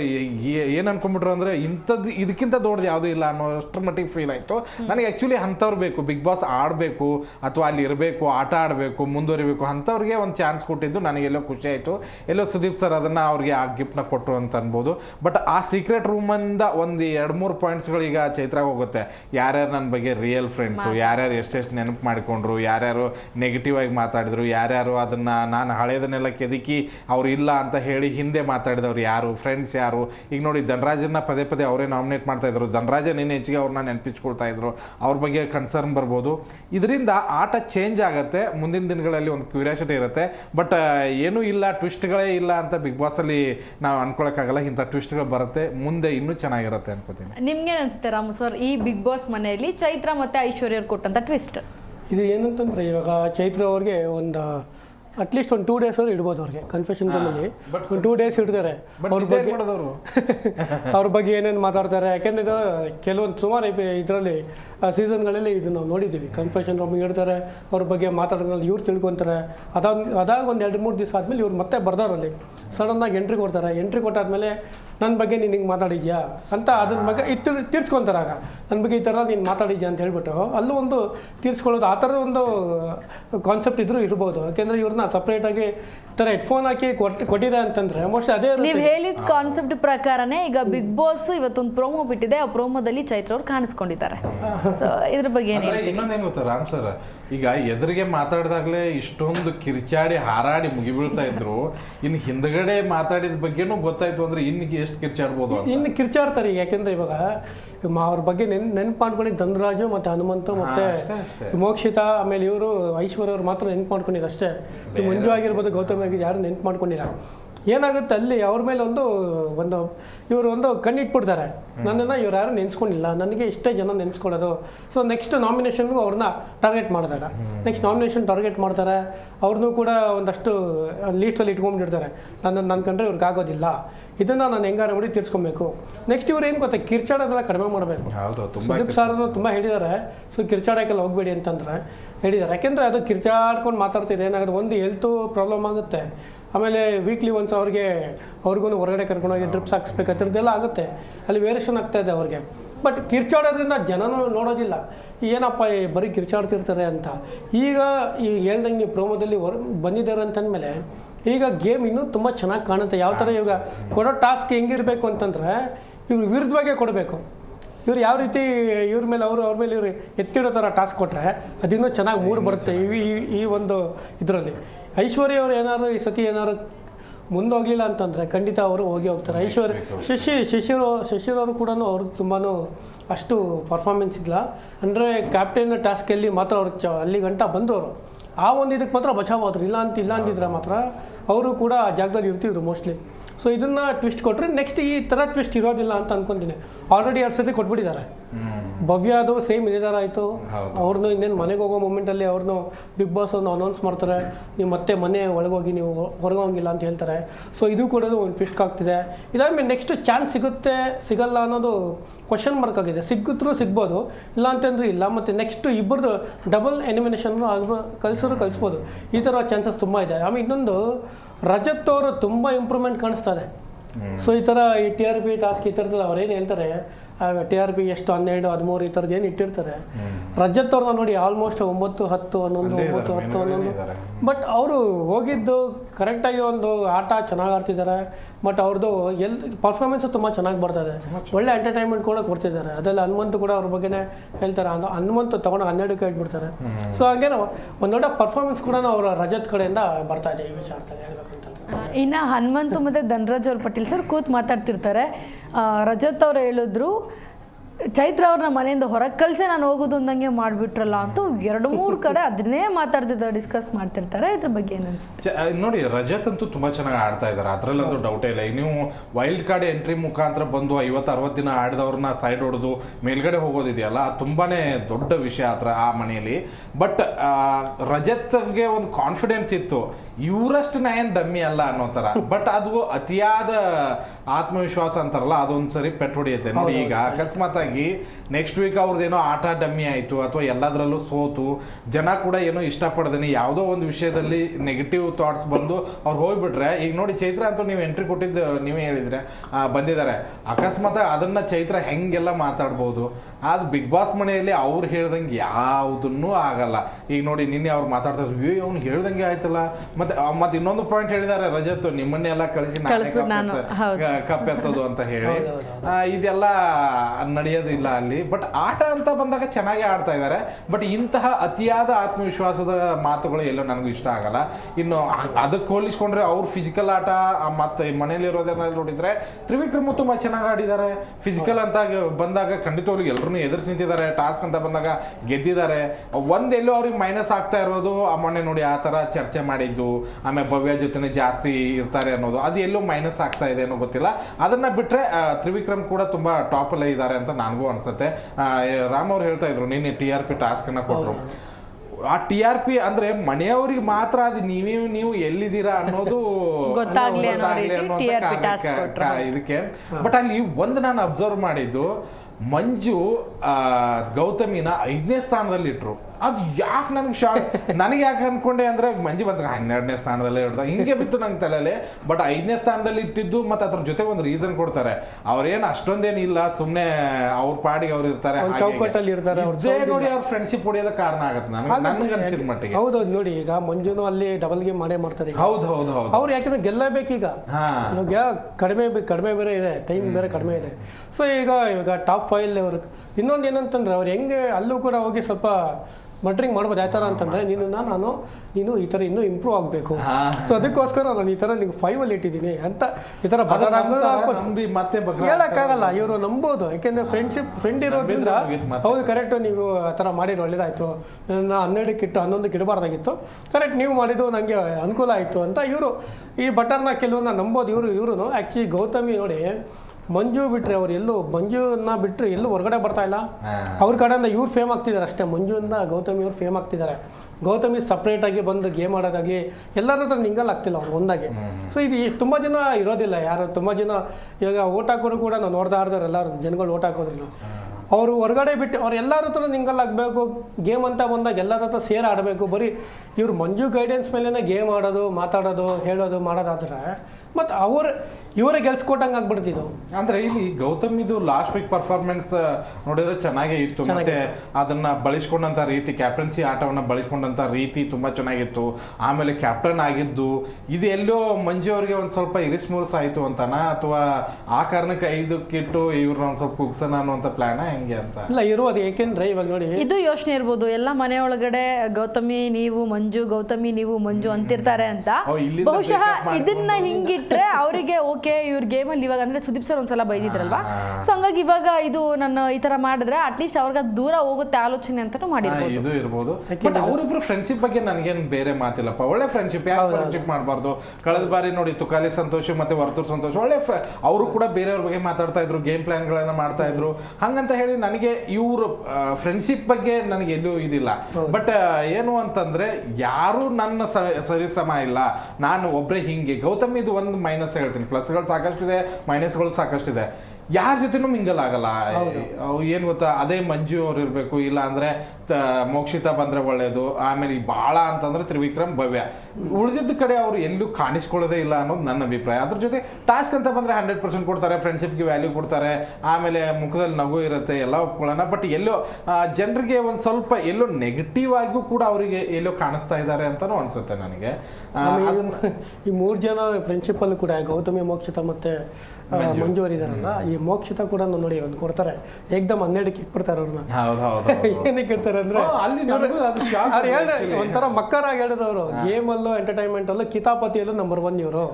ಏನು ಅನ್ಕೊಂಡ್ಬಿಟ್ರು ಅಂದರೆ ಇಂಥದ್ದು ಇದಕ್ಕಿಂತ ದೊಡ್ಡದು ಯಾವುದೂ ಇಲ್ಲ ಅನ್ನೋ ಅಷ್ಟರ ಮಟ್ಟಿಗೆ ಫೀಲ್ ಆಯಿತು. ನನಗೆ ಆ್ಯಕ್ಚುಲಿ ಅಂಥವ್ರು ಬೇಕು ಬಿಗ್ ಬಾಸ್ ಆಡಬೇಕು ಅಥವಾ ಅಲ್ಲಿ ಇರಬೇಕು ಆಟ ಆಡಬೇಕು ಮುಂದುವರಿಬೇಕು ಅಂಥವ್ರಿಗೆ ಒಂದು ಚಾನ್ಸ್ ಕೊಟ್ಟಿದ್ದು ನನಗೆಲ್ಲೋ ಖುಷಿ ಆಯಿತು. ಎಲ್ಲೋ ಸುದೀಪ್ ಸರ್ ಅದನ್ನು ಅವ್ರಿಗೆ ಆ ಗಿಫ್ಟ್ನ ಕೊಟ್ಟರು ಅಂತ ಅನ್ಬೋದು. ಬಟ್ ಆ ಸೀಕ್ರೆಟ್ ರೂಮಿಂದ ಒಂದು ಎರಡು ಮೂರು ಪಾಯಿಂಟ್ಸ್ಗಳೀಗ ಚೈತ್ರ ಹೋಗುತ್ತೆ. ಯಾರ್ಯಾರು ನನ್ನ ಬಗ್ಗೆ ರಿಯಲ್ ಫ್ರೆಂಡ್ಸು ಯಾರ್ಯಾರು ಎಷ್ಟೆಷ್ಟು ನೆನಪು ಮಾಡಿಕೊಂಡ್ರು ಯಾರ್ಯಾರು ನೆಗೆಟಿವ್ ಆಗಿ ಮಾತಾಡಿದ್ರು ಯಾರ್ಯಾರು ಅದನ್ನು ನಾನು ಹಳೆಯದನ್ನೆಲ್ಲ ಕೆದಕಿ ಅವ್ರು ಇಲ್ಲ ಅಂತ ಹೇಳಿ ಹಿಂದೆ ಮಾತಾಡಿದವ್ರು ಯಾರು ಫ್ರೆಂಡ್ಸ್ ಯಾರು? ಈಗ ನೋಡಿ ಧನರಾಜನ್ನ ಪದೇ ಪದೇ ಅವರೇ ನಾಮಿನೇಟ್ ಮಾಡ್ತಾ ಇದ್ರು. ಧನರಾಜ ನೀನು ಹೆಚ್ಚಿಗೆ ಅವ್ರನ್ನ ನೆನಪಿಸ್ಕೊಳ್ತಾ ಇದ್ರು. ಅವ್ರ ಬಗ್ಗೆ ಕನ್ಸರ್ನ್ ಬರ್ಬೋದು. ಇದರಿಂದ ಆಟ ಚೇಂಜ್ ಆಗುತ್ತೆ. ಮುಂದಿನ ದಿನಗಳಲ್ಲಿ ಒಂದು ಕ್ಯೂರಿಯಾಸಿಟಿ ಇರುತ್ತೆ. ಬಟ್ ಏನೂ ಇಲ್ಲ ಟ್ವಿಸ್ಟ್ಗಳೇ ಇಲ್ಲ ಅಂತ ಬಿಗ್ ಬಾಸಲ್ಲಿ ನಾವು ಅನ್ಕೊಳಕ್ಕಾಗಲ್ಲ. ಇಂಥ ಟ್ವಿಸ್ಟ್ಗಳು ಬರುತ್ತೆ. ಮುಂದೆ ಇನ್ನೂ ಚೆನ್ನಾಗಿರುತ್ತೆ ಅನ್ಕೋತೀನಿ. ನಿಮ್ಗೇನು ಅನ್ಸುತ್ತೆ ರಾಮು ಸರ್ ಈ ಬಿಗ್ ಬಾಸ್ ಮನೆಯಲ್ಲಿ ಚೈತ್ರ ಮತ್ತು ಐಶ್ವರ್ಯರು ಕೊಟ್ಟಂಥ ಟ್ವಿಸ್ಟ್? ಇದು ಏನಂತಂದ್ರೆ ಇವಾಗ ಚೈತ್ರ ಅವ್ರಿಗೆ ಒಂದು ಅಟ್ಲೀಸ್ಟ್ ಒಂದು ಟೂ ಡೇಸ್ ಅವ್ರು ಇಡ್ಬೋದು ಅವ್ರಿಗೆ ಕನ್ಫೆಷನ್ ರೂಮಲ್ಲಿ ಒಂದು ಟೂ ಡೇಸ್ ಇಡ್ತಾರೆ. ಅವ್ರ ಬಗ್ಗೆ ಅವ್ರ ಬಗ್ಗೆ ಏನೇನು ಮಾತಾಡ್ತಾರೆ ಯಾಕೆಂದ್ರೆ ಇದು ಕೆಲವೊಂದು ಸುಮಾರು ಇದರಲ್ಲಿ ಸೀಸನ್ಗಳಲ್ಲಿ ಇದು ನಾವು ನೋಡಿದ್ದೀವಿ. ಕನ್ಫೆಷನ್ ರೂಮಿಗೆ ಇಡ್ತಾರೆ ಅವ್ರ ಬಗ್ಗೆ ಮಾತಾಡೋದ್ರಲ್ಲಿ ಇವ್ರು ತಿಳ್ಕೊತಾರೆ. ಅದಾದ ಅದಾಗ ಒಂದು ಎರಡು ಮೂರು ದಿವಸ ಆದಮೇಲೆ ಇವ್ರು ಮತ್ತೆ ಬರ್ದಾರಲ್ಲಿ ಸಡನ್ನಾಗಿ ಎಂಟ್ರಿ ಕೊಡ್ತಾರೆ. ಎಂಟ್ರಿ ಕೊಟ್ಟಾದ್ಮೇಲೆ ನನ್ನ ಬಗ್ಗೆ ನೀನು ಹಿಂಗೆ ಮಾತಾಡಿದ್ಯಾ? ಅಂತ ಅದನ್ನ ಬಗ್ಗೆ ಇತ್ತು ತೀರ್ಸ್ಕೊತಾರೆ ಆಗ. ನನ್ನ ಬಗ್ಗೆ ಈ ಥರ ನೀನು ಮಾತಾಡಿದ್ಯಾ? ಅಂತ ಹೇಳ್ಬಿಟ್ಟು ಅಲ್ಲೂ ಒಂದು ತೀರ್ಸ್ಕೊಳ್ಳೋದು ಆ ಥರದ ಒಂದು ಕಾನ್ಸೆಪ್ಟ್ ಇದ್ರೂ ಇರ್ಬೋದು. ಯಾಕೆಂದರೆ ಇವ್ರನ್ನ ಸಪ್ರೇಟಾಗಿ ತರ ಥರ ಹೆಡ್ಫೋನ್ ಹಾಕಿ ಕೊಟ್ಟು ಕೊಟ್ಟಿದೆ ಅಂತಂದ್ರೆ ಮೋಸ್ಟ್ಲಿ ಅದೇ. ನೀವು ಹೇಳಿದ ಕಾನ್ಸೆಪ್ಟ್ ಪ್ರಕಾರನೇ ಈಗ ಬಿಗ್ ಬಾಸ್ ಇವತ್ತೊಂದು ಪ್ರೋಮೋ ಬಿಟ್ಟಿದೆ ಆ ಪ್ರೋಮೋದಲ್ಲಿ ಚೈತ್ರ ಅವ್ರು ಕಾಣಿಸ್ಕೊಂಡಿದ್ದಾರೆ. ಸೊ ಇದ್ರ ಬಗ್ಗೆ ಏನು ಇನ್ನೊಂದೇನ್ ಗೊತ್ತಾ ರಾಮ್ ಸರ್? ಈಗ ಎದುರಿಗೆ ಮಾತಾಡಿದಾಗಲೇ ಇಷ್ಟೊಂದು ಕಿರ್ಚಾಡಿ ಹಾರಾಡಿ ಮುಗಿಬೀಳ್ತಾ ಇದ್ರು. ಇನ್ನು ಹಿಂದ್ಗಡೆ ಮಾತಾಡಿದ ಬಗ್ಗೆನೂ ಗೊತ್ತಾಯ್ತು ಅಂದ್ರೆ ಇನ್ನು ಎಷ್ಟು ಕಿರ್ಚಾಡ್ಬೋದು ಇನ್ನು ಕಿರ್ಚಾಡ್ತಾರೆ ಈಗ ಯಾಕೆಂದ್ರೆ ಇವಾಗ ಅವ್ರ ಬಗ್ಗೆ ನೆನ್ ನೆನ್ಪು ಮಾಡ್ಕೊಂಡಿದ್ದು ಧನರಾಜು ಮತ್ತೆ ಹನುಮಂತು ಮತ್ತೆ. ಮೋಕ್ಷಿತ ಆಮೇಲೆ ಇವರು ಐಶ್ವರ್ಯ ಅವ್ರು ಮಾತ್ರ ನೆನ್ಪು ಮಾಡ್ಕೊಂಡಿದ್ದು ಅಷ್ಟೇ. ಮಂಜು ಆಗಿರ್ಬೋದು ಗೌತಮ್ ಯಾರು ನೆನ್ಪು ಮಾಡ್ಕೊಂಡಿಲ್ಲ. ಏನಾಗುತ್ತೆ ಅಲ್ಲಿ ಅವ್ರ ಮೇಲೆ ಒಂದು ಒಂದು ಇವರು ಒಂದು ಕಣ್ಣಿಟ್ಬಿಡ್ತಾರೆ. ನನ್ನನ್ನು ಇವ್ರು ಯಾರು ನೆನೆಸ್ಕೊಂಡಿಲ್ಲ. ನನಗೆ ಇಷ್ಟೇ ಜನ ನೆನೆಸ್ಕೊಳ್ಳೋದು. ಸೊ ನೆಕ್ಸ್ಟ್ ನಾಮಿನೇಷನ್ಗೂ ಅವ್ರನ್ನ ಟಾರ್ಗೆಟ್ ಮಾಡಿದಾಗ. ನೆಕ್ಸ್ಟ್ ನಾಮಿನೇಷನ್ ಟಾರ್ಗೆಟ್ ಮಾಡ್ತಾರೆ. ಅವ್ರನ್ನೂ ಕೂಡ ಒಂದಷ್ಟು ಲೀಸ್ಟಲ್ಲಿ ಇಟ್ಕೊಂಡ್ಬಿಟ್ಟಿರ್ತಾರೆ ನನ್ನ ನನ್ನ ಕಂಡ್ರೆ ಇವ್ರಿಗೆ ಆಗೋದಿಲ್ಲ. ಇದನ್ನು ನಾನು ಹೆಂಗಾರ ಮಾಡಿ ತೀರ್ಸ್ಕೊಬೇಕು. ನೆಕ್ಸ್ಟ್ ಇವ್ರು ಏನು ಗೊತ್ತಾ? ಕಿರ್ಚಾಡೋದೆಲ್ಲ ಕಡಿಮೆ ಮಾಡಬೇಕು. ಸುದೀಪ್ ಸರ್ ತುಂಬ ಹೇಳಿದ್ದಾರೆ. ಸೊ ಕಿರ್ಚಾಡೋಕ್ಕೆಲ್ಲ ಹೋಗಬೇಡಿ ಅಂತಂದರೆ ಹೇಳಿದ್ದಾರೆ. ಯಾಕೆಂದರೆ ಅದು ಕಿರ್ಚಾಡ್ಕೊಂಡು ಮಾತಾಡ್ತಿದ್ರೆ ಏನಾಗುತ್ತೆ? ಒಂದು ಹೆಲ್ತು ಪ್ರಾಬ್ಲಮ್ ಆಗುತ್ತೆ. ಆಮೇಲೆ ವೀಕ್ಲಿ ಒನ್ಸ್ ಅವ್ರಿಗೆ ಅವ್ರಿಗೂ ಹೊರಗಡೆ ಕರ್ಕೊಂಡೋಗಿ ಡ್ರಿಪ್ಸ್ ಹಾಕ್ಸ್ಬೇಕು ಥರದ್ದೆಲ್ಲ ಆಗುತ್ತೆ. ಅಲ್ಲಿ ವೇರಿಯೇಷನ್ ಆಗ್ತಾ ಇದೆ ಅವ್ರಿಗೆ. ಬಟ್ ಕಿರ್ಚಾಡೋದ್ರಿಂದ ಜನನೂ ನೋಡೋದಿಲ್ಲ. ಏನಪ್ಪ ಈ ಬರೀ ಕಿರ್ಚಾಡ್ತಿರ್ತಾರೆ ಅಂತ. ಈಗ ಈ ಹೇಳ್ದಂಗೆ ನೀವು ಪ್ರೋಮೋದಲ್ಲಿ ಹೊರ ಬಂದಿದ್ದಾರೆ ಅಂತಂದಮೇಲೆ ಈಗ ಗೇಮ್ ಇನ್ನೂ ತುಂಬ ಚೆನ್ನಾಗಿ ಕಾಣುತ್ತೆ. ಯಾವ ಥರ ಇವಾಗ ಕೊಡೋ ಟಾಸ್ಕ್ ಹೆಂಗಿರಬೇಕು ಅಂತಂದರೆ ಇವ್ರು ವಿರುದ್ಧವಾಗೇ ಕೊಡಬೇಕು. ಇವ್ರು ಯಾವ ರೀತಿ ಇವ್ರ ಮೇಲೆ ಅವರು ಅವ್ರ ಮೇಲೆ ಇವ್ರು ಎತ್ತಿಡೋ ಥರ ಟಾಸ್ಕ್ ಕೊಟ್ಟರೆ ಅದಿನ್ನೂ ಚೆನ್ನಾಗಿ ಮೂಡ್ ಬರುತ್ತೆ ಈ ಈ- ಒಂದು ಇದರಲ್ಲಿ. ಐಶ್ವರ್ಯ ಅವರು ಏನಾದ್ರು ಈ ಸತಿ ಏನಾದ್ರು ಮುಂದೋಗಲಿಲ್ಲ ಅಂತಂದರೆ ಖಂಡಿತ ಅವರು ಹೋಗಿ ಹೋಗ್ತಾರೆ. ಐಶ್ವರ್ಯ ಶಶಿ ಶಶಿರ್ ಶಶಿರವರು ಕೂಡ ಅವರು ತುಂಬಾ ಅಷ್ಟು ಪರ್ಫಾರ್ಮೆನ್ಸ್ ಇಲ್ಲ. ಅಂದರೆ ಕ್ಯಾಪ್ಟನ್ ಟಾಸ್ಕಲ್ಲಿ ಮಾತ್ರ ಅವ್ರು ಚ ಅಲ್ಲಿ ಗಂಟ ಬಂದವರು. ಆ ಒಂದು ಇದಕ್ಕೆ ಮಾತ್ರ ಬಚಾವ್ ಆದ್ರು ಇಲ್ಲ ಅಂತ ಇಲ್ಲ ಅಂದಿದ್ರೆ ಮಾತ್ರ ಅವರು ಕೂಡ ಆ ಜಾಗದಲ್ಲಿ ಇರ್ತಿದ್ರು ಮೋಸ್ಟ್ಲಿ ಸೊ ಇದನ್ನ ಟ್ವಿಸ್ಟ್ ಕೊಟ್ಟರೆ ನೆಕ್ಸ್ಟ್ ಈ ಥರ ಟ್ವಿಸ್ಟ್ ಇರೋದಿಲ್ಲ ಅಂತ ಅನ್ಕೊಂತೀನಿ. ಆಲ್ರೆಡಿ ಎರಡು ಸತಿ ಕೊಟ್ಬಿಟ್ಟಿದ್ದಾರೆ. ಭವ್ಯ ಅದು ಸೇಮ್ ಇದೇ ಥರ ಆಯಿತು. ಅವ್ರನ್ನೂ ಅವ್ರನ್ನು ಇನ್ನೇನು ಮನೆಗೆ ಹೋಗೋ ಮೂಮೆಂಟಲ್ಲಿ ಅವ್ರನ್ನು ಬಿಗ್ ಬಾಸ್ ಅನ್ನು ಅನೌನ್ಸ್ ಮಾಡ್ತಾರೆ. ನೀವು ಮತ್ತೆ ಮನೆ ಒಳಗೋಗಿ ನೀವು ಹೊರಗೆ ಹೋಗಿಲ್ಲ ಅಂತ ಹೇಳ್ತಾರೆ. ಸೊ ಇದು ಕೂಡ ಒಂದು ಟ್ವಿಸ್ಟ್ ಆಗ್ತಿದೆ. ಇದಾದ್ಮೇಲೆ ನೆಕ್ಸ್ಟ್ ಚಾನ್ಸ್ ಸಿಗುತ್ತೆ ಸಿಗಲ್ಲ ಅನ್ನೋದು ಕ್ವಶನ್ ಮಾರ್ಕ್ ಆಗಿದೆ. ಸಿಕ್ಕಿದ್ರು ಸಿಗ್ಬೋದು ಇಲ್ಲ ಅಂತಂದ್ರೆ ಇಲ್ಲ. ಮತ್ತೆ ನೆಕ್ಸ್ಟ್ ಇಬ್ಬರದು ಡಬಲ್ ಎನಿಮಿನೇಷನ್ ಆಗ್ಬೋ ಕಲಿಸೋರು ಕಲಿಸ್ಬೋದು. ಈ ಥರ ಚಾನ್ಸಸ್ ತುಂಬ ಇದೆ. ಆಮೇಲೆ ಇನ್ನೊಂದು ರಜತ್ ಅವರು ತುಂಬ ಇಂಪ್ರೂವ್ಮೆಂಟ್ ಕಾಣಿಸ್ತಾರೆ. ಸೊ ಈ ಥರ ಈ ಟಿ ಆರ್ ಪಿ ಟಾಸ್ಕ್ ಈ ಥರದಲ್ಲಿ ಅವ್ರು ಏನು ಹೇಳ್ತಾರೆ? ಟಿ ಆರ್ ಪಿ ಎಷ್ಟು ಹನ್ನೆರಡು ಹದಿಮೂರು ಈ ಥರದ್ದು ಏನು ಇಟ್ಟಿರ್ತಾರೆ? ರಜತ್ ಅವ್ರನ್ನ ನೋಡಿ ಆಲ್ಮೋಸ್ಟ್ ಒಂಬತ್ತು ಹತ್ತು ಹನ್ನೊಂದು ಒಂಬತ್ತು ಹತ್ತು ಹನ್ನೊಂದು. ಬಟ್ ಅವರು ಹೋಗಿದ್ದು ಕರೆಕ್ಟಾಗಿ ಒಂದು ಆಟ ಚೆನ್ನಾಗಿ ಆಡ್ತಿದ್ದಾರೆ. ಬಟ್ ಅವ್ರದ್ದು ಎಲ್ ಪರ್ಫಾರ್ಮೆನ್ಸ್ ತುಂಬ ಚೆನ್ನಾಗಿ ಬರ್ತದೆ ಒಳ್ಳೆ ಎಂಟರ್ಟೈನ್ಮೆಂಟ್ ಕೂಡ ಕೊಡ್ತಿದ್ದಾರೆ. ಅದರಲ್ಲಿ ಹನುಮಂತು ಕೂಡ ಅವ್ರ ಬಗ್ಗೆನೇ ಹೇಳ್ತಾರೆ. ಅದು ಹನುಮಂತು ತಗೊಂಡು ಹನ್ನೆರಡಕ್ಕೆ ಇಟ್ಬಿಡ್ತಾರೆ ಸೊ ಹಾಗೆ ಒಂದು ದೊಡ್ಡ ಪರ್ಫಾರ್ಮೆನ್ಸ್ ಕೂಡ ಅವರ ರಜತ್ ಕಡೆಯಿಂದ ಬರ್ತಾ ಇದೆ ಈ ವಿಚಾರದಲ್ಲಿ ಹೇಳ್ಬೇಕು. ಇನ್ನು ಹನುಮಂತು ಮತ್ತು ಧನರಾಜ್ ಅವ್ರ ಪಟೇಲ್ ಸರ್ ಕೂತ್ ಮಾತಾಡ್ತಿರ್ತಾರೆ. ರಜತ್ ಅವ್ರು ಹೇಳಿದ್ರು ಚೈತ್ರ ಅವ್ರನ್ನ ಮನೆಯಿಂದ ಹೊರಗೆ ಕಳಿಸಿ ನಾನು ಹೋಗೋದು ಅಂದಂಗೆ ಮಾಡಿಬಿಟ್ರಲ್ಲ ಅಂತ ಎರಡು ಮೂರು ಕಡೆ ಅದನ್ನೇ ಮಾತಾಡ್ತಿರ್ತಾರೆ ಡಿಸ್ಕಸ್ ಮಾಡ್ತಿರ್ತಾರೆ. ಇದ್ರ ಬಗ್ಗೆ ಏನು ಅನ್ಸುತ್ತೆ? ನೋಡಿ ರಜತ್ ಅಂತೂ ತುಂಬಾ ಚೆನ್ನಾಗಿ ಆಡ್ತಾ ಇದ್ದಾರೆ ಅದರಲ್ಲಂತೂ ಡೌಟೇ ಇಲ್ಲ. ನೀವು ವೈಲ್ಡ್ ಕಾರ್ಡ್ ಎಂಟ್ರಿ ಮುಖಾಂತರ ಬಂದು ಐವತ್ತು ಅರವತ್ತು ದಿನ ಆಡಿದವ್ರನ್ನ ಸೈಡ್ ಹೊಡೆದು ಮೇಲ್ಗಡೆ ಹೋಗೋದಿದೆಯಲ್ಲ ಅದು ತುಂಬಾನೇ ದೊಡ್ಡ ವಿಷಯ ಹತ್ರ ಆ ಮನೆಯಲ್ಲಿ. ಬಟ್ ರಜತ್ಗೆ ಒಂದು ಕಾನ್ಫಿಡೆನ್ಸ್ ಇತ್ತು. ಇವರಷ್ಟು ನಾ ಏನು ಡಮ್ಮಿ ಅಲ್ಲ ಅನ್ನೋ ಥರ. ಬಟ್ ಅದು ಅತಿಯಾದ ಆತ್ಮವಿಶ್ವಾಸ ಅಂತಾರಲ್ಲ ಅದೊಂದು ಸರಿ ಪೆಟ್ಟು ಹೊಡಿಯುತ್ತೆ. ನೋಡಿ ಈಗ ಅಕಸ್ಮಾತ್ ಆಗಿ ನೆಕ್ಸ್ಟ್ ವೀಕ್ ಅವ್ರದ್ದೇನೋ ಆಟ ಡಮ್ಮಿ ಆಯಿತು ಅಥವಾ ಎಲ್ಲದರಲ್ಲೂ ಸೋತು ಜನ ಕೂಡ ಏನೋ ಇಷ್ಟಪಡ್ದೇನೆ ಯಾವುದೋ ಒಂದು ವಿಷಯದಲ್ಲಿ ನೆಗೆಟಿವ್ ಥಾಟ್ಸ್ ಬಂದು ಅವ್ರು ಹೋಗ್ಬಿಟ್ರೆ ಈಗ ನೋಡಿ ಚೈತ್ರ ಅಂತ ನೀವು ಎಂಟ್ರಿ ಕೊಟ್ಟಿದ್ದು ನೀವೇ ಹೇಳಿದರೆ ಬಂದಿದ್ದಾರೆ. ಅಕಸ್ಮಾತ್ ಅದನ್ನ ಚೈತ್ರ ಹೆಂಗೆಲ್ಲ ಮಾತಾಡ್ಬೋದು? ಅದು ಬಿಗ್ ಬಾಸ್ ಮನೆಯಲ್ಲಿ ಅವ್ರು ಹೇಳ್ದಂಗೆ ಯಾವುದನ್ನೂ ಆಗಲ್ಲ. ಈಗ ನೋಡಿ ನಿನ್ನೆ ಅವ್ರು ಮಾತಾಡ್ತಾ ಇದ್ರು ಏ ಅವ್ನು ಹೇಳ್ದಂಗೆ ಆಯ್ತಲ್ಲ? ಮತ್ತೆ ಮತ್ತೆ ಇನ್ನೊಂದು ಪಾಯಿಂಟ್ ಹೇಳಿದ್ದಾರೆ ರಜತ್ ನಿಮ್ಮನ್ನೆಲ್ಲ ಕಳಿಸಿ ಕಪ್ಪೆತ್ತೋದು ಅಂತ ಹೇಳಿ. ಇದೆಲ್ಲ ಇದೆಲ್ಲ ನಡೆಯೋದಿಲ್ಲ ಅಲ್ಲಿ. ಬಟ್ ಆಟ ಅಂತ ಬಂದಾಗ ಚೆನ್ನಾಗಿ ಆಡ್ತಾ ಇದ್ದಾರೆ ಬಟ್ ಇಂತಹ ಅತಿಯಾದ ಆತ್ಮವಿಶ್ವಾಸದ ಮಾತುಗಳು ಎಲ್ಲೋ ನನಗೂ ಇಷ್ಟ ಆಗಲ್ಲ. ಇನ್ನು ಅದಕ್ಕೆ ಹೋಲಿಸ್ಕೊಂಡ್ರೆ ಅವ್ರ ಫಿಸಿಕಲ್ ಆಟ ಮತ್ತೆ ಮತ್ತೆ ಮನೇಲಿರೋದನ್ನ ನೋಡಿದ್ರೆ ತ್ರಿವಿಕ್ರಮು ತುಂಬಾ ಚೆನ್ನಾಗಿ ಆಡಿದ್ದಾರೆ. ಫಿಸಿಕಲ್ ಅಂತ ಬಂದಾಗ ಖಂಡಿತವಾಗ್ಲೂ ಎಲ್ಲರೂ ಎದುರಿಸಿ ನಿಂತಿದ್ದಾರೆ. ಟಾಸ್ಕ್ ಅಂತ ಬಂದಾಗ ಗೆದ್ದಿದ್ದಾರೆ. ಒಂದೆಲ್ಲೋ ಅವ್ರಿಗೆ ಮೈನಸ್ ಆಗ್ತಾ ಇರೋದು ಆ ಮೊನ್ನೆ ನೋಡಿ ಆ ಥರ ಚರ್ಚೆ ಮಾಡಿದ್ದು ಆಮೇಲೆ ಭವ್ಯ ಜೊತೆನೇ ಜಾಸ್ತಿ ಇರ್ತಾರೆ ಅನ್ನೋದು. ಅದು ಎಲ್ಲೋ ಮೈನಸ್ ಆಗ್ತಾ ಇದೆ ಅನ್ನೋ ಗೊತ್ತಿಲ್ಲ. ಅದನ್ನ ಬಿಟ್ರೆ ಆ, ತ್ರಿವಿಕ್ರಮ್ ಕೂಡ ತುಂಬಾ ಟಾಪ್ ಅಲ್ಲೇ ಇದ್ದಾರೆ ಅಂತ ನನಗೂ ಅನ್ಸುತ್ತೆ. ರಾಮ್ ಅವ್ರು ಹೇಳ್ತಾ ಇದ್ರು ನಿನ್ನೆ ಟಿ ಆರ್ ಪಿ ಟಾಸ್ಕ್ ಅನ್ನ ಕೊಟ್ರು. ಆ ಟಿ ಆರ್ ಪಿ ಅಂದ್ರೆ ಮನೆಯವ್ರಿಗೆ ಮಾತ್ರ ಅದು ನೀವೇ ನೀವು ಎಲ್ಲಿದ್ದೀರಾ ಅನ್ನೋದು ಗೊತ್ತಾಗ್ಲಿ. ಇದಕ್ಕೆ. ಬಟ್ ಅಲ್ಲಿ ಒಂದು ನಾನು ಅಬ್ಸರ್ವ್ ಮಾಡಿದ್ದು ಮಂಜು ಆ, ಗೌತಮಿನ ಐದನೇ ಸ್ಥಾನದಲ್ಲಿ ಇಟ್ರು ಅದು ಯಾಕೆ ನನಗೆ ಶಾಕ್ ನನಗೆ ಯಾಕೆ ಅನ್ಕೊಂಡೆ ಅಂದ್ರೆ ಮಂಜಿ ಬಂದ್ರೆ ಹನ್ನೆರಡನೇ ಸ್ಥಾನದಲ್ಲೇ ಇಡ್ದ ಹಿಂಗೆ ಬಿತ್ತು ನಂಗೆ ತಲೆಯಲ್ಲಿ ಬಟ್ ಐದನೇ ಸ್ಥಾನದಲ್ಲಿ ಇಟ್ಟಿದ್ದು ಮತ್ತೆ ಅದ್ರ ಜೊತೆ ಒಂದು ರೀಸನ್ ಕೊಡ್ತಾರೆ. ಅವ್ರೇನು ಅಷ್ಟೊಂದೇನಿಲ್ಲ ಸುಮ್ಮನೆ ಅವ್ರ ಪಾಡಿಗೆ ಅವ್ರು ಇರ್ತಾರೆ. ಚೌಕಟ್ಟಲ್ಲಿ ಇರ್ತಾರೆ, ನೋಡಿ ಅವ್ರ ಫ್ರೆಂಡ್ಶಿಪ್ ಹೊಡೆಯೋದ ಕಾರಣ ಆಗುತ್ತೆ. ನನಗೆ ನನಗೆ ಅನ್ಸಿದ ಮಟ್ಟಿಗೆ. ಹೌದೌದು ನೋಡಿ ಈಗ ಮಂಜುನು ಅಲ್ಲಿ ಡಬಲ್ ಗೇಮ್ ಮಾಡೇ ಮಾಡ್ತಾರೆ. ಹೌದು ಹೌದು ಹೌದು. ಅವ್ರು ಯಾಕಂದ್ರೆ ಗೆಲ್ಲಬೇಕೀಗ ಇವಾಗ ಕಡಿಮೆ ಕಡಿಮೆ ಬೇರೆ ಇದೆ ಟೈಮ್ ಬೇರೆ ಕಡಿಮೆ ಇದೆ. ಸೊ ಈಗ ಇವಾಗ ಟಾಪ್ ಫೈಲ್ ಅವ್ರಿಗೆ ಇನ್ನೊಂದು ಏನಂತಂದ್ರೆ ಅವ್ರು ಹೆಂಗೆ ಅಲ್ಲೂ ಕೂಡ ಹೋಗಿ ಸ್ವಲ್ಪ ಮಟ್ರಿಂಗ್ ಮಾಡ್ಬೋದು ಯಾವ ಥರ ಅಂತಂದ್ರೆ ನೀನು ನಾನು ನೀನು ಈ ಥರ ಇನ್ನೂ ಇಂಪ್ರೂವ್ ಆಗಬೇಕು. ಸೊ ಅದಕ್ಕೋಸ್ಕರ ನಾನು ಈ ಥರ ಫೈವ್ ಅಲ್ಲಿ ಇಟ್ಟಿದ್ದೀನಿ ಅಂತ ಈ ಥರ ಮತ್ತೆ ಹೇಳೋಕ್ಕಾಗಲ್ಲ ಇವರು ನಂಬೋದು. ಯಾಕೆಂದ್ರೆ ಫ್ರೆಂಡ್ಶಿಪ್ ಫ್ರೆಂಡ್ ಇರೋದ್ರಿಂದ ಹೌದು ಕರೆಕ್ಟ್ ನೀವು ಆ ಥರ ಮಾಡಿದ್ದು ಒಳ್ಳೇದಾಯ್ತು. ನನ್ನ ಹನ್ನೆರಡಕ್ಕೆ ಇಟ್ಟು ಹನ್ನೊಂದಕ್ಕೆ ಇಡಬಾರ್ದಾಗಿತ್ತು. ಕರೆಕ್ಟ್ ನೀವು ಮಾಡಿದ್ದು ನನಗೆ ಅನುಕೂಲ ಆಯಿತು ಅಂತ ಇವರು ಈ ಬಟರ್ನ ಕೆಲವನ್ನ ನಂಬೋದು. ಇವರು ಇವರು ಆ್ಯಕ್ಚುಲಿ ಗೌತಮಿ ನೋಡಿ ಮಂಜು ಬಿಟ್ರೆ ಅವ್ರು ಎಲ್ಲೂ ಮಂಜುನ ಬಿಟ್ಟರೆ ಎಲ್ಲೂ ಹೊರಗಡೆ ಬರ್ತಾ ಇಲ್ಲ. ಅವ್ರ ಕಡೆಯಿಂದ ಇವ್ರು ಫೇಮ್ ಆಗ್ತಿದ್ದಾರೆ ಅಷ್ಟೇ. ಮಂಜುಯಿಂದ ಗೌತಮಿ ಅವ್ರು ಫೇಮ್ ಆಗ್ತಿದ್ದಾರೆ ಗೌತಮಿ ಸಪ್ರೇಟಾಗಿ ಬಂದು ಗೇಮ್ ಆಡೋದಾಗಲಿ ಎಲ್ಲರ ಹತ್ರ ನಿಂಗಲ್ ಆಗ್ತಿಲ್ಲ ಅವ್ರು ಒಂದಾಗಿ. ಸೊ ಇದು ತುಂಬ ಜನ ಇರೋದಿಲ್ಲ ಯಾರು ತುಂಬ ಜನ ಇವಾಗ ಓಟ್ ಹಾಕೋರು ಕೂಡ ನಾವು ನೋಡ್ತಾ ಇರ್ತಾರೆ ಎಲ್ಲರೂ ಜನಗಳು ಓಟ್ ಹಾಕೋದ್ರಿಂದ. ಅವರು ಹೊರಗಡೆ ಬಿಟ್ಟು ಅವ್ರು ಎಲ್ಲರ ಹತ್ರ ನಿಂಗಲ್ ಆಗಬೇಕು ಗೇಮ್ ಅಂತ ಬಂದಾಗ ಎಲ್ಲರ ಹತ್ರ ಸೇರ್ ಆಡಬೇಕು. ಬರೀ ಇವ್ರು ಮಂಜು ಗೈಡೆನ್ಸ್ ಮೇಲೇ ಗೇಮ್ ಆಡೋದು ಮಾತಾಡೋದು ಹೇಳೋದು ಮಾಡೋದಾದ್ರೆ ಮತ್ತು ಅವ್ರು ಇವರೇ ಗೆಲ್ಸ್ಕೊಟ್ಟಂಗೆ ಆಗ್ಬಿಡ್ತಿದ್ದು ಅಂದರೆ ಇಲ್ಲಿ ಗೌತಮ್ ಇದು ಲಾಸ್ಟ್ ವೀಕ್ ಪರ್ಫಾರ್ಮೆನ್ಸ್ ನೋಡಿದ್ರೆ ಚೆನ್ನಾಗೇ ಇತ್ತು. ಮತ್ತೆ ಅದನ್ನ ಬಳಸ್ಕೊಂಡಂಥ ರೀತಿ ಕ್ಯಾಪ್ಟನ್ಸಿ ಆಟವನ್ನ ಬಳಸ್ಕೊಂಡಂಥ ರೀತಿ ತುಂಬಾ ಚೆನ್ನಾಗಿತ್ತು ಆಮೇಲೆ ಕ್ಯಾಪ್ಟನ್ ಆಗಿದ್ದು ಇದು ಎಲ್ಲೋ ಮಂಜು ಅವರಿಗೆ ಒಂದು ಸ್ವಲ್ಪ ಇರಿಸ್ ಮುರಿಸ್ ಆಯ್ತು ಅಂತನಾ? ಅಥವಾ ಆ ಕಾರಣಕ್ಕೆ ಐದಕ್ಕಿಟ್ಟು ಇವ್ರನ್ನ ಒಂದು ಸ್ವಲ್ಪ ಕುಗ್ಸೋಣ ಅನ್ನುವಂತ ಪ್ಲಾನ್ ಹಂಗೆ ಅಂತ. ಇಲ್ಲ ಇರುವುದು ಏಕೆಂದ್ರೆ ಇವಾಗ ನೋಡಿ. ಇದು ಯೋಚನೆ ಇರ್ಬೋದು. ಎಲ್ಲ ಮನೆ ಒಳಗಡೆ ಗೌತಮಿ ನೀವು ಮಂಜು ಗೌತಮಿ ನೀವು ಮಂಜು ಅಂತಿರ್ತಾರೆ ಅಂತ. ಬಹುಶಃ ಇದನ್ನ ಹಿಂಗಿಟ್ರೆ ಅವರಿಗೆ ಓಕೆ ಇವ್ರ ಅಲ್ಲಿ ಇವಾಗ ಅಂದ್ರೆ ಸುದೀಪ್ ಸರ್ ಒಂದ್ಸಲ ಬೈದಿದ್ರಲ್ವಾ? ಸೊ ಹಂಗಾಗಿ ಇವಾಗ ಇದು ನಾನು ಈ ತರ ಮಾಡಿದ್ರೆ ಅಟ್ಲೀಸ್ಟ್ ಅವ್ರಿಗೆ ದೂರ ಹೋಗುತ್ತೆ ಆಲೋಚನೆ ಅಂತಾನು ಮಾಡಿರ್ಬೋದು. ಇದು ಇರ್ಬೋದು. ಬಟ್ ಅವರಿಬ್ರು ಫ್ರೆಂಡ್ಶಿಪ್ ಬಗ್ಗೆ ನನಗೇನು ಬೇರೆ ಮಾತಿಲ್ಲಪ್ಪ. ಒಳ್ಳೆ ಫ್ರೆಂಡ್ಶಿಪ್ ಯಾವ ಫ್ರೆಂಡ್ಶಿಪ್ ಮಾಡಬಾರ್ದು? ಕಳೆದ ಬಾರಿ ನೋಡಿ ತುಕಾಲಿ ಸಂತೋಷ ಮತ್ತೆ ವರ್ತೂರ್ ಸಂತೋಷ ಒಳ್ಳೆ ಅವರು ಕೂಡ ಬೇರೆಯವ್ರ ಬಗ್ಗೆ ಮಾತಾಡ್ತಾ ಇದ್ರು ಗೇಮ್ ಪ್ಲಾನ್ಗಳನ್ನ ಮಾಡ್ತಾ ಇದ್ರು. ಹಂಗಂತ ಹೇಳಿ ನನಗೆ ಇವ್ರ ಫ್ರೆಂಡ್ಶಿಪ್ ಬಗ್ಗೆ ನನಗೆ ಎಲ್ಲೂ ಇದಿಲ್ಲ. ಬಟ್ ಏನು ಅಂತಂದ್ರೆ ಯಾರು ನನ್ನ ಸ- ಸರಿಸಮ ಇಲ್ಲ. ನಾನು ಒಬ್ಬರೇ ಹಿಂಗೆ. ಗೌತಮಿದು ಒಂದು ಮೈನಸ್ ಹೇಳ್ತೀನಿ. ಪ್ಲಸ್ಗಳು ಸಾಕಷ್ಟಿದೆ ಮೈನಸ್ಗಳು ಸಾಕಷ್ಟಿದೆ. ಯಾರ ಜೊತೆನೂ ಮಿಂಗಲ್ ಆಗಲ್ಲ. ಏನು ಗೊತ್ತಾ? ಅದೇ ಮಂಜು ಅವ್ರು ಇರಬೇಕು ಇಲ್ಲ ಅಂದ್ರೆ ಮೋಕ್ಷಿತಾ ಬಂದ್ರೆ ಒಳ್ಳೆಯದು ಆಮೇಲೆ ಈ ಬಾಳ ಅಂತಂದ್ರೆ ತ್ರಿವಿಕ್ರಮ್ ಭವ್ಯ. ಉಳಿದಿದ್ದ ಕಡೆ ಅವರು ಎಲ್ಲೂ ಕಾಣಿಸ್ಕೊಳ್ಳೋದೇ ಇಲ್ಲ ಅನ್ನೋದು ನನ್ನ ಅಭಿಪ್ರಾಯ. ಅದ್ರ ಜೊತೆ ಟಾಸ್ಕ್ ಅಂತ ಬಂದ್ರೆ ಹಂಡ್ರೆಡ್ ಪರ್ಸೆಂಟ್ ಕೊಡ್ತಾರೆ ಫ್ರೆಂಡ್ಶಿಪ್ಗೆ ವ್ಯಾಲ್ಯೂ ಕೊಡ್ತಾರೆ ಆಮೇಲೆ ಮುಖದಲ್ಲಿ ನಗು ಇರುತ್ತೆ ಎಲ್ಲ ಒಪ್ಕೊಳ್ಳೋಣ. ಬಟ್ ಎಲ್ಲೋ ಜನರಿಗೆ ಒಂದು ಸ್ವಲ್ಪ ಎಲ್ಲೋ ನೆಗೆಟಿವ್ ಆಗಿಯೂ ಕೂಡ ಅವರಿಗೆ ಎಲ್ಲೋ ಕಾಣಿಸ್ತಾ ಇದ್ದಾರೆ ಅಂತಲೂ ಅನ್ಸುತ್ತೆ ನನಗೆ. ಈ ಮೂರು ಜನ ಫ್ರೆಂಡ್ಶಿಪ್ ಅಲ್ಲೂ ಕೂಡ ಗೌತಮಿ ಮೋಕ್ಷಿತ ಮತ್ತೆ ಆ, ಮಂಜು. ಅವರು ಇದಾರಲ್ಲ ಈ ಮೋಕ್ಷಿತ ಕೂಡ ನೋಡಿ ಒಂದು ಕೊಡ್ತಾರೆ. ಏಕ್ದಮ್ ಹನ್ನೆರಡಕ್ಕೆ ಇಟ್ಬಿಡ್ತಾರೆ ಅವ್ರನ್ನ. ಹೌದು ಹೌದು ಏನಕ್ಕೆ ಇಡ್ತಾರೆ ಅಂದ್ರೆ. ಒಂಥರ ಮಕ್ಕರಾಗಿ ಹೇಳಿದ್ರು ಅವರು. ಗೇಮ್ ಅಲ್ಲೂ ಎಂಟರ್ಟೈನ್ಮೆಂಟ್ ಅಲ್ಲೂ ಕಿತಾಪತಿಯಲ್ಲೂ ನಂಬರ್ ಒನ್ ಇವರು.